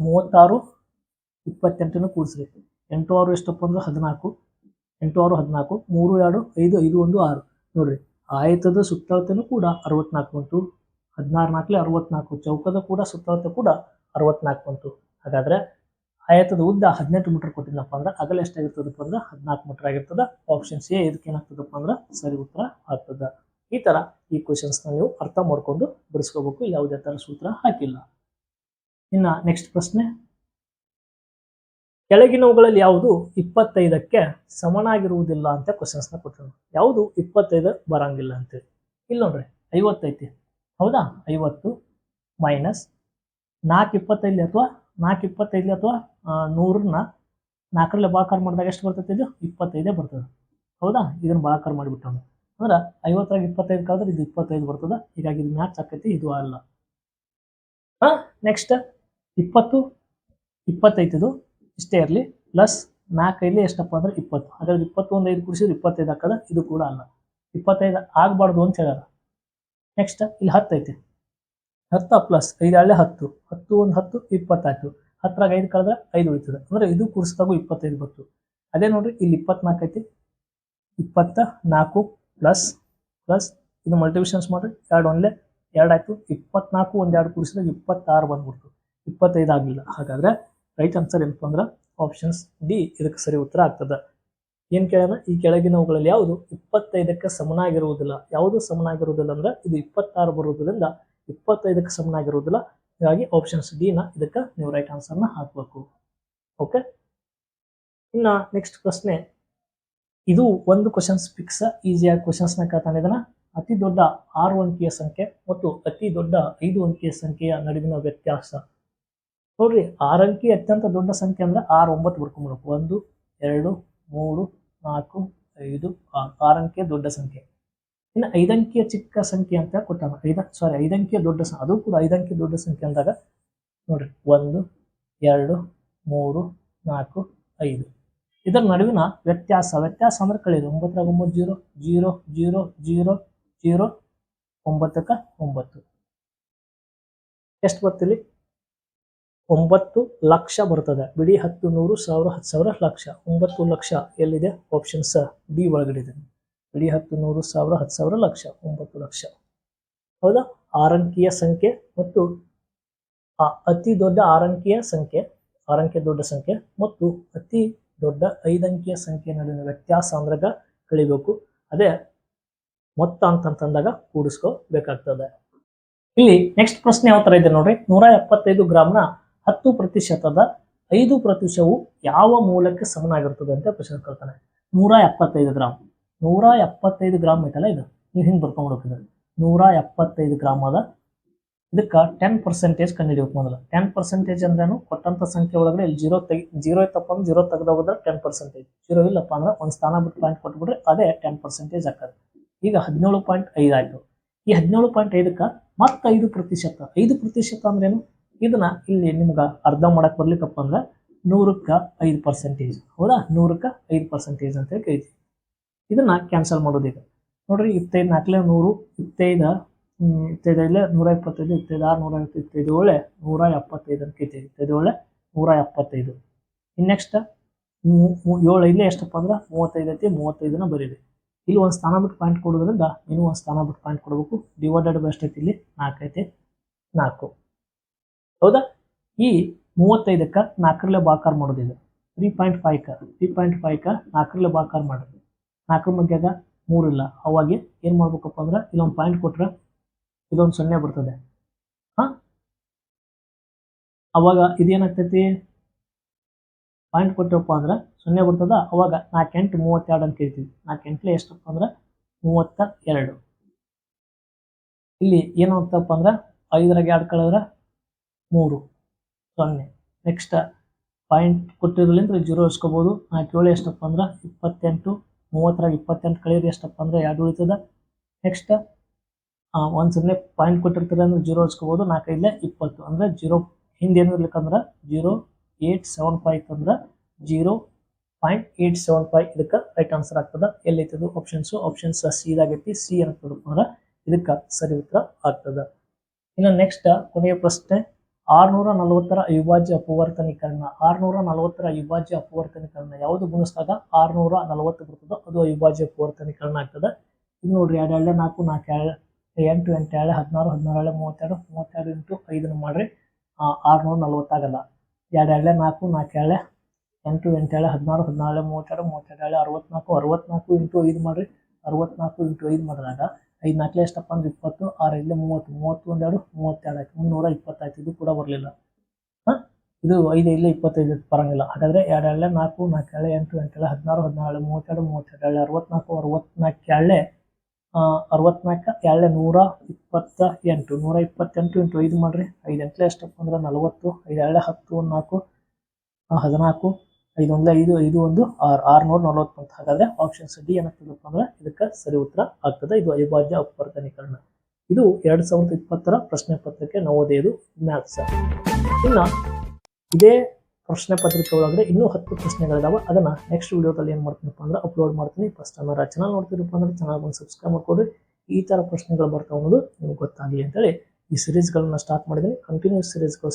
ಮೂವತ್ತಾರು, ಇಪ್ಪತ್ತೆಂಟನ್ನು ಕೂಡಿಸ್ರಿ. ಎಂಟು ಆರು ಎಷ್ಟಪ್ಪ ಅಂದ್ರೆ ಹದಿನಾಲ್ಕು. ಎಂಟು ಆರು, ಹದಿನಾಲ್ಕು. ಮೂರು, ಎರಡು, ಐದು ಐದು, ಒಂದು, ಆರು. ನೋಡ್ರಿ. ಆಯತದ ಸುತ್ತಳತೆನೂ ಕೂಡ ಅರವತ್ನಾಲ್ಕು ಬಂತು ಹದಿನಾರು ನಾಲ್ಕಲೆ ಅರವತ್ನಾಲ್ಕು, ಚೌಕದ ಕೂಡ ಸುತ್ತಳತೆ ಕೂಡ ಅರವತ್ನಾಲ್ಕು ಬಂತು ಹಾಗಾದ್ರೆ ಆಯತದ ಉದ್ದ ಹದಿನೆಂಟು ಮೀಟರ್ ಕೊಟ್ಟಿದ್ದಪ್ಪ ಅಂದ್ರೆ ಅಗಲ ಎಷ್ಟಾಗಿರ್ತದಪ್ಪ ಅಂದ್ರೆ ಹದಿನಾಲ್ಕು ಮೀಟರ್ ಆಗಿರ್ತದೆ. ಆಪ್ಷನ್ ಸಿ ಇದಕ್ಕೆ ಏನಾಗ್ತದಪ್ಪ ಅಂದ್ರೆ ಸರಿ ಉತ್ತರ ಆಗ್ತದೆ. ಈ ಥರ ಈ ಕ್ವಶನ್ಸ್ನ ನೀವು ಅರ್ಥ ಮಾಡ್ಕೊಂಡು ಬಿಡಿಸ್ಕೋಬೇಕು. ಯಾವುದೇ ಥರ ಸೂತ್ರ ಹಾಕಿಲ್ಲ. ಇನ್ನು ನೆಕ್ಸ್ಟ್ ಪ್ರಶ್ನೆ. ಕೆಳಗಿನವುಗಳಲ್ಲಿ ಯಾವುದು ಇಪ್ಪತ್ತೈದಕ್ಕೆ ಸಮನಾಗಿರುವುದಿಲ್ಲ ಅಂತ ಕ್ವಶನ್ಸ್ನ ಕೊಟ್ಟರು ಯಾವುದು ಇಪ್ಪತ್ತೈದು ಬರಂಗಿಲ್ಲ ಅಂತೇಳಿ. ಇಲ್ಲಿ ನೋಡ್ರಿ, ಐವತ್ತೈತಿ. ಹೌದಾ? ಐವತ್ತು ಮೈನಸ್ ನಾಲ್ಕು ಇಪ್ಪತ್ತೈದು ಅಥವಾ ನಾಲ್ಕು ಇಪ್ಪತ್ತೈದು ಅಥವಾ ನೂರನ್ನ ನಾಲ್ಕರಲ್ಲಿ ಬಾಕಾರ ಮಾಡಿದಾಗ ಎಷ್ಟು ಬರ್ತೈತೆ ಇದು? ಇಪ್ಪತ್ತೈದೇ ಬರ್ತದೆ. ಹೌದಾ? ಇದನ್ನ ಬಾಕಾರ ಮಾಡಿಬಿಟ್ಟವನು. ಅಂದ್ರೆ ಐವತ್ತರಾಗ ಇಪ್ಪತ್ತೈದು ಕಳೆದ್ರೆ ಇದು ಇಪ್ಪತ್ತೈದು ಬರ್ತದೆ. ಹೀಗಾಗಿ ಇದು ಮ್ಯಾಚ್ ಆಕೈತಿ, ಇದು ಅಲ್ಲ. ಹಾ? ನೆಕ್ಸ್ಟ್ ಇಪ್ಪತ್ತು ಇಪ್ಪತ್ತೈದು ಇಷ್ಟೇ ಇರಲಿ. ಪ್ಲಸ್ ನಾಲ್ಕೈದು ಎಷ್ಟಪ್ಪ ಅಂದ್ರೆ ಇಪ್ಪತ್ತು. ಹಾಗಾದ್ರೆ ಇಪ್ಪತ್ತೊಂದು ಐದು ಕುಡಿಸಿದ್ರೆ ಇಪ್ಪತ್ತೈದು ಹಾಕದ, ಇದು ಕೂಡ ಅಲ್ಲ. ಇಪ್ಪತ್ತೈದು ಆಗಬಾರ್ದು ಅಂತ ಹೇಳ್ಯಾರ. ನೆಕ್ಸ್ಟ್ ಇಲ್ಲಿ ಹತ್ತು ಐತಿ. ಹತ್ತು ಪ್ಲಸ್ ಐದು ಹಳ್ಳೆ ಹತ್ತು. ಹತ್ತು ಒಂದು ಹತ್ತು, ಇಪ್ಪತ್ತಾಯ್ತು. ಹತ್ತರಾಗ ಐದು ಕಳೆದ್ರೆ ಐದು ಉಳಿತದೆ ಅಂದ್ರೆ ಇದು ಕುಡಿಸಿದಾಗೂ ಇಪ್ಪತ್ತೈದು ಬಂತು. ಅದೇ ನೋಡ್ರಿ, ಇಲ್ಲಿ ಇಪ್ಪತ್ನಾಲ್ಕು ಐತಿ. ಇಪ್ಪತ್ತ ನಾಲ್ಕು ಪ್ಲಸ್ ಪ್ಲಸ್ ಇದು ಮಲ್ಟಿವಿಷನ್ಸ್ ಮಾಡ್ರಿ. ಎರಡು ಒಂದೇ ಎರಡು ಆಯ್ತು. ಇಪ್ಪತ್ನಾಲ್ಕು ಒಂದು ಎರಡು ಕುಡಿಸಿದಾಗ ಇಪ್ಪತ್ತಾರು ಬಂದ್ಬಿಡ್ತು. ಇಪ್ಪತ್ತೈದು ಆಗಲಿಲ್ಲ. ಹಾಗಾದ್ರೆ ರೈಟ್ ಆನ್ಸರ್ ಏನಪ್ಪ ಅಂದ್ರೆ ಆಪ್ಷನ್ಸ್ ಡಿ ಇದಕ್ಕೆ ಸರಿ ಉತ್ತರ ಆಗ್ತದೆ. ಏನು ಕೇಳೋಣ ಈ ಕೆಳಗಿನವುಗಳಲ್ಲಿ ಯಾವುದು ಇಪ್ಪತ್ತೈದಕ್ಕೆ ಸಮನಾಗಿರುವುದಿಲ್ಲ. ಯಾವುದು ಸಮನಾಗಿರುವುದಿಲ್ಲ ಅಂದ್ರೆ ಇದು ಇಪ್ಪತ್ತಾರು ಬರುವುದರಿಂದ ಇಪ್ಪತ್ತೈದಕ್ಕೆ ಸಮನಾಗಿರುವುದಿಲ್ಲ. ಹೀಗಾಗಿ ಆಪ್ಷನ್ಸ್ ಡಿ ನ ಇದಕ್ಕೆ ನೀವು ರೈಟ್ ಆನ್ಸರ್ನ ಹಾಕಬೇಕು. ಓಕೆ ಇನ್ನ ನೆಕ್ಸ್ಟ್ ಪ್ರಶ್ನೆ. ಇದು ಒಂದು ಕ್ವಶನ್ಸ್ ಫಿಕ್ಸ್ ಈಸಿಯಾಗಿ ಕ್ವಶನ್ಸ್ನ ಕೇಳ್ತಾನೆ ಇದನ್ನ ಅತಿ ದೊಡ್ಡ ಆರು ಅಂಕಿಯ ಸಂಖ್ಯೆ ಮತ್ತು ಅತಿ ದೊಡ್ಡ ಐದು ಅಂಕಿಯ ಸಂಖ್ಯೆಯ ನಡುವಿನ ವ್ಯತ್ಯಾಸ. ನೋಡ್ರಿ ಆರು ಅಂಕಿ ಅತ್ಯಂತ ದೊಡ್ಡ ಸಂಖ್ಯೆ ಅಂದ್ರೆ ಆರು ಒಂಬತ್ತು ಬರ್ಕೊಂಡ್ಬಿಡ್ಬೇಕು ಒಂದು, ಎರಡು, ಮೂರು, ನಾಲ್ಕು, ಐದು, ಆರು. ಆರು ಅಂಕಿಯ ದೊಡ್ಡ ಸಂಖ್ಯೆ. ಇನ್ನು ಐದಂಕಿಯ ಚಿಕ್ಕ ಸಂಖ್ಯೆ ಅಂತ ಕೊಟ್ಟಾನ ಐದ ಸಾರಿ ಐದಂಕಿಯ ದೊಡ್ಡ ಸಂಖ್ಯೆ, ಅದು ಕೂಡ ಐದಂಕಿಯ ದೊಡ್ಡ ಸಂಖ್ಯೆ ಅಂದಾಗ ನೋಡ್ರಿ, ಒಂದು, ಎರಡು, ಮೂರು, ನಾಲ್ಕು, ಐದು. ಇದರ ನಡುವಿನ ವ್ಯತ್ಯಾಸ ವ್ಯತ್ಯಾಸ ಅಂದ್ರೆ ಕಳೆಯೋದು ಒಂಬತ್ತರಾಗ ಒಂಬತ್ತು, zero zero zero zero zero, ಒಂಬತ್ತಕ್ಕ ಒಂಬತ್ತು. ಎಷ್ಟು ಬರ್ತಿಲ್ಲಿ ಒಂಬತ್ತು ಲಕ್ಷ ಬರ್ತದೆ. ಬಿಡಿ ಹತ್ತು ನೂರು, ಸಾವಿರ ಹತ್ತು ಸಾವಿರ ಲಕ್ಷ. ಒಂಬತ್ತು ಲಕ್ಷ ಎಲ್ಲಿದೆ? ಆಪ್ಷನ್ಸ್ ಡಿ ಒಳಗಡೆ ಇದೆ ಬಿಡಿ ಹತ್ತು ನೂರು, ಸಾವಿರ ಹತ್ತು ಸಾವಿರ ಲಕ್ಷ. ಒಂಬತ್ತು ಲಕ್ಷ. ಹೌದಾ? ಆರಂಕಿಯ ಸಂಖ್ಯೆ ಮತ್ತು ಆ ಅತಿ ದೊಡ್ಡ ಆರಂಕಿಯ ಸಂಖ್ಯೆ, ಆರಂಕಿಯ ದೊಡ್ಡ ಸಂಖ್ಯೆ ಮತ್ತು ಅತಿ ದೊಡ್ಡ ಐದಂಕಿಯ ಸಂಖ್ಯೆ ನಡುವಿನ ವ್ಯತ್ಯಾಸ ಅಂದ್ರಾಗ ಕಳಿಬೇಕು ಅದೇ ಮೊತ್ತ ಅಂತಂತಂದಾಗ ಕೂಡಿಸ್ಕೋಬೇಕಾಗ್ತದೆ. ಇಲ್ಲಿ ನೆಕ್ಸ್ಟ್ ಪ್ರಶ್ನೆ ಯಾವ ತರ ಇದೆ ನೋಡ್ರಿ? ನೂರ ಎಪ್ಪತ್ತೈದು ಗ್ರಾಮ್ನ ಹತ್ತು ಪ್ರತಿಶತದ ಐದು ಪ್ರತಿಶತವು ಯಾವ ಮೂಲಕ್ಕೆ ಸಮನಾಗಿರ್ತದೆ ಅಂತ ಪ್ರಶ್ನೆ ಕೇಳ್ತಾನೆ. ನೂರ ಎಪ್ಪತ್ತೈದು ಗ್ರಾಮ್ ನೂರ ಎಪ್ಪತ್ತೈದು ಗ್ರಾಮ್ ಐತಲ್ಲ ಇದು? ನೀವು ಹಿಂಗೆ ಬರ್ಕೊಂಡ್ಬಿಡ್ಬೇಕು ನೂರ ಎಪ್ಪತ್ತೈದು ಗ್ರಾಮ್ ಅದ. ಇದಕ್ಕೆ ಟೆನ್ ಪರ್ಸೆಂಟೇಜ್ ಕಂಡುಹಿಡಿಯಬೇಕು ಮೊದಲು. ಟೆನ್ ಪರ್ಸೆಂಟೇಜ್ ಅಂದ್ರೇನು? ಕೊಟ್ಟಂತ ಸಂಖ್ಯೆ ಒಳಗಡೆ ಇಲ್ಲಿ ಜೀರೋ ತೆಗಿ, ಜೀರೋ ಇತ್ತಪ್ಪ ಅಂದ್ರೆ ಜೀರೋ ತೆಗೆದು ಹೋದ್ರೆ ಟೆನ್ ಪರ್ಸೆಂಟೇಜ್ ಜೀರೋ ಇಲ್ಲಪ್ಪ ಅಂದ್ರೆ ಒಂದು ಸ್ಥಾನ ಬಿಟ್ಟು ಪಾಯಿಂಟ್ ಕೊಟ್ಬಿಟ್ರೆ ಅದೇ ಟೆನ್ ಪರ್ಸೆಂಟೇಜ್ ಆಗ್ತದೆ. ಈಗ ಹದಿನೇಳು ಪಾಯಿಂಟ್ ಐದು ಆಯಿತು. ಈ ಹದಿನೇಳು ಪಾಯಿಂಟ್ ಐದಕ್ಕೆ ಮತ್ತೆ ಐದು ಪ್ರತಿಶತ. ಐದು ಪ್ರತಿಶತ ಅಂದ್ರೇನು? ಇದನ್ನ ಇಲ್ಲಿ ನಿಮ್ಗೆ ಅರ್ಧ ಮಾಡಕ್ ಬರ್ಲಿಕ್ಕಪ್ಪ ಅಂದ್ರೆ ನೂರಕ್ಕೆ ಐದು ಪರ್ಸೆಂಟೇಜ್ ಹೌದಾ? ನೂರಕ್ಕೆ ಐದು ಪರ್ಸೆಂಟೇಜ್ ಅಂತ ಹೇಳಿ ಕರಿತೀವಿ. ಇದನ್ನ ಕ್ಯಾನ್ಸಲ್ ಮಾಡೋದು ನೋಡ್ರಿ ಇಪ್ಪತ್ತೈದು ನಾಲ್ಕಲೇ ನೂರು, ಇಪ್ಪತ್ತೈದು ಇಲ್ಲ ನೂರ ಇಪ್ಪತ್ತೈದು ಇಪ್ಪತ್ತೈದು ಆರು ನೂರ ಇಪ್ಪತ್ತೈದು, ಒಳ್ಳೆ ನೂರ ಎಪ್ಪತ್ತೈದು ಅಂತ ಕರಿತೀವಿ. ಇಪ್ಪತ್ತೈದು ಒಳ್ಳೆ ನೂರ ಎಪ್ಪತ್ತೈದು. ಇನ್ನು ನೆಕ್ಸ್ಟ್ ಏಳು ಇಲ್ಲೇ ಎಷ್ಟಪ್ಪ ಅಂದ್ರೆ ಮೂವತ್ತೈದು ಐತಿ ಮೂವತ್ತೈದನ ಬರೀರಿ. ಇಲ್ಲಿ ಒಂದು ಸ್ಥಾನ ಬಿಟ್ಟು ಪಾಯಿಂಟ್ ಕೊಡೋದ್ರಿಂದ ಇನ್ನೂ ಒಂದು ಸ್ಥಾನ ಬಿಟ್ಟು ಪಾಯಿಂಟ್ ಕೊಡಬೇಕು. ಡಿವೈಡೆಡ್ ಬೈ ಎಷ್ಟೈತಿ ಇಲ್ಲಿ? ನಾಲ್ಕೈತಿ ನಾಲ್ಕು. ಹೌದಾ? ಈ ಮೂವತ್ತೈದಕ್ಕೆ ನಾಲ್ಕರಲ್ಲೇ ಬಾಕಾರ ಮಾಡೋದು ಇದು. ತ್ರೀ ಪಾಯಿಂಟ್ ಫೈವ್ಕ ತ್ರೀ ಪಾಯಿಂಟ್ ಫೈವ್ಕ ನಾಲ್ಕರಲ್ಲೇ ಬಾಕಾರ ಮಾಡೋದು. ನಾಲ್ಕರ ಮಧ್ಯಾಗ ಮೂರಿಲ್ಲ. ಅವಾಗ ಏನು ಮಾಡ್ಬೇಕಪ್ಪ ಅಂದ್ರೆ ಇಲ್ಲೊಂದು ಪಾಯಿಂಟ್ ಕೊಟ್ರೆ ಇದೊಂದು ಸೊನ್ನೆ ಬರ್ತದೆ. ಹಾಂ? ಅವಾಗ ಇದೇನಾಗ್ತೈತಿ? ಪಾಯಿಂಟ್ ಕೊಟ್ಟೆವಪ್ಪ ಅಂದ್ರೆ ಸೊನ್ನೆ ಬರ್ತದ. ಅವಾಗ ನಾಲ್ಕೆಂಟು ಮೂವತ್ತೆರಡು ಅಂತ ಕೇಳ್ತೀವಿ. ನಾಲ್ಕೆಂಟ್ಲೆ ಎಷ್ಟಪ್ಪ ಅಂದ್ರೆ ಮೂವತ್ತ ಎರಡು. ಇಲ್ಲಿ ಏನು ಆಗ್ತಪ್ಪ ಅಂದ್ರೆ ಐದರಾಗ ಎರಡು ಕಳೆದ್ರೆ ಮೂರು, ಸೊನ್ನೆ. ನೆಕ್ಸ್ಟ್ ಪಾಯಿಂಟ್ ಕೊಟ್ಟಿರೋದ್ರಿಂದ ಜೀರೋ ಇಸ್ಕೋಬೋದು. ನಾಲ್ಕು ಏಳು ಎಷ್ಟಪ್ಪ ಅಂದ್ರೆ ಇಪ್ಪತ್ತೆಂಟು ಮೂವತ್ತರ ಇಪ್ಪತ್ತೆಂಟು ಕಳೆಯೋದು ಎಷ್ಟಪ್ಪ ಅಂದ್ರೆ ಎರಡು ಉಳಿತದ. ನೆಕ್ಸ್ಟ್ ಒಂದು ಸೊನ್ನೆ ಪಾಯಿಂಟ್ ಕೊಟ್ಟಿರ್ತಾರೆ ಅಂದ್ರೆ ಜೀರೋ ಇಸ್ಕೋಬೋದು ನಾಲ್ಕೈದಲೆ ಇಪ್ಪತ್ತು. ಅಂದ್ರೆ ಜೀರೋ ಹಿಂದೆ ಏನು ಇರ್ಲಿಕ್ಕಂದ್ರೆ ಜೀರೋ ಏಯ್ಟ್ ಸೆವೆನ್ ಫೈವ್ ಅಂದ್ರೆ zero point eight seven five ಇದಕ್ಕೆ ರೈಟ್ ಆನ್ಸರ್ ಆಗ್ತದೆ. ಎಲ್ಲೈತದು? ಆಪ್ಷನ್ಸು ಆಪ್ಷನ್ಸ್ ಸಿ ಇದಾಗೈತಿ. ಸಿ ಅಂತ ಅಂದ್ರೆ ಇದಕ್ಕೆ ಸರಿ ಉತ್ತರ ಆಗ್ತದೆ. ಇನ್ನು ನೆಕ್ಸ್ಟ್ ಕೊನೆಯ ಪ್ರಶ್ನೆ. ಆರ್ನೂರ ನಲವತ್ತರ ಅವಿಭಾಜ್ಯ ಅಪವರ್ತನೀಕರಣ ಆರ್ನೂರ ನಲವತ್ತರ ಅವಿಭಾಜ್ಯ ಅಪವರ್ತನೀಕರಣ ಯಾವುದು ಗುಣಿಸಿದಾಗ ಆರುನೂರ ನಲವತ್ತು ಬರ್ತದೋ ಅದು ಅವಿಭಾಜ್ಯ ಅಪವರ್ತನೀಕರಣ ಆಗ್ತದೆ. ಇನ್ನು ನೋಡ್ರಿ ಎರಡು ಎರಡೇ ನಾಲ್ಕು ನಾಲ್ಕು, ಎರಡು, ಎಂಟು ಎಂಟು, ಎರಡು, ಹದಿನಾರು ಹದಿನಾರು ಎರಡು ಮೂವತ್ತೆರಡು ಮೂವತ್ತೆರಡು ಇಂಟು ಐದನ್ನು ಮಾಡಿರಿ ಆರ್ನೂರ ನಲವತ್ತಾಗಲ್ಲ ಎರಡು ಎರಡೇ ನಾಲ್ಕು ನಾಲ್ಕು, ಎರಡು, ಎಂಟು ಎಂಟು, ಎರಡು, ಹದಿನಾರು ಹದಿನಾರು, ಮೂವತ್ತೆರಡು ಮೂವತ್ತೆರಡು ಅರವತ್ನಾಲ್ಕು ಅರವತ್ನಾಲ್ಕು ಇಂಟು ಐದು ಮಾಡಿರಿ ಅರವತ್ನಾಲ್ಕು ಇಂಟು ಐದು ಮಾಡಿದಾಗ ಐದು ನಾಲ್ಕು ಎಷ್ಟಪ್ಪ ಅಂದ್ರೆ ಇಪ್ಪತ್ತು, ಆರು ಐದು ಮೂವತ್ತು ಮೂವತ್ತು ಒಂದೆರಡು ಮೂವತ್ತೆರಡು ಆಯ್ತು. ಮುನ್ನೂರ ಇಪ್ಪತ್ತಾಯ್ತು. ಇದು ಕೂಡ ಬರಲಿಲ್ಲ. ಹಾಂ? ಇದು ಐದು ಇಲ್ಲ ಇಪ್ಪತ್ತೈದು ಬರೋಂಗಿಲ್ಲ ಹಾಗಾದರೆ ಎರಡು ಏಳೆ ನಾಲ್ಕು ನಾಲ್ಕು ಎಳೆ ಎಂಟು ಎಂಟು ಏಳೆ ಹದಿನಾರು ಹದಿನಾರು ಮೂವತ್ತೆರಡು ಮೂವತ್ತೆರಡು ಅರವತ್ನಾಲ್ಕು ಅರವತ್ನಾಲ್ಕು ಎಳೆ ಅರವತ್ನಾಲ್ಕು ಏಳೆ ನೂರ ಇಪ್ಪತ್ತ ಎಂಟು. ನೂರ ಇಪ್ಪತ್ತೆಂಟು ಎಂಟು ಐದು ಮಾಡ್ರಿ. ಐದು ಎಂಟು ಎಷ್ಟಪ್ಪ ಅಂದ್ರೆ ನಲವತ್ತು. ಐದು ಏಳೆ ಹತ್ತು ಒಂದು ನಾಲ್ಕು ಹದಿನಾಲ್ಕು ಒಂದ್ಲೆ ಐದು ಐದು, ಒಂದು, ಆರ್, ಆರುನೂರ ನಲವತ್ತು ಹಾಗಾದ್ರೆ ಆಪ್ಷನ್ಸ್ ಡಿ ಏನಾಗ್ತದಪ್ಪ ಅಂದ್ರೆ ಇದಕ್ಕೆ ಸರಿ ಉತ್ತರ ಆಗ್ತದೆ. ಇದು ಅವಿಭಾಜ್ಯ ಅಪವರ್ತನೀಕರಣ ಇದು ಎರಡ್ ಸಾವಿರದ ಇಪ್ಪತ್ತರ ಪ್ರಶ್ನೆ ಪತ್ರಿಕೆ ನವೋದಯದು ಮ್ಯಾಥ್ಸ್. ಇನ್ನ ಇದೇ ಪ್ರಶ್ನೆ ಪತ್ರಿಕೆ ಒಳಗಡೆ ಇನ್ನೂ ಹತ್ತು ಪ್ರಶ್ನೆಗಳಿದಾವೆ. ಅದನ್ನ ನೆಕ್ಸ್ಟ್ ವಿಡಿಯೋದಲ್ಲಿ ಏನು ಮಾಡ್ತೀನಪ್ಪ ಅಂದ್ರೆ ಅಪ್ಲೋಡ್ ಮಾಡ್ತೀನಿ. ಫಸ್ಟ್ ನಮ್ಮ ಚಾನಲ್ ನೋಡ್ತೀರಪ್ಪ ಅಂದ್ರೆ ಚೆನ್ನಾಗಿ ಒಂದು ಸಬ್ಸ್ಕ್ರೈಬ್ ಮಾಡ್ಕೊಡ್ರಿ. ಈ ತರ ಪ್ರಶ್ನೆಗಳು ಬರ್ತಾವ ಅನ್ನೋದು ನಿಮ್ಗೆ ಗೊತ್ತಾಗಲಿ ಅಂತೇಳಿ ಈ ಸಿರೀಸ್ಗಳನ್ನ ಸ್ಟಾರ್ಟ್ ಮಾಡಿದೀನಿ ಕಂಟಿನ್ಯೂಸ್ ಸಿರೀಸ್ಗಳು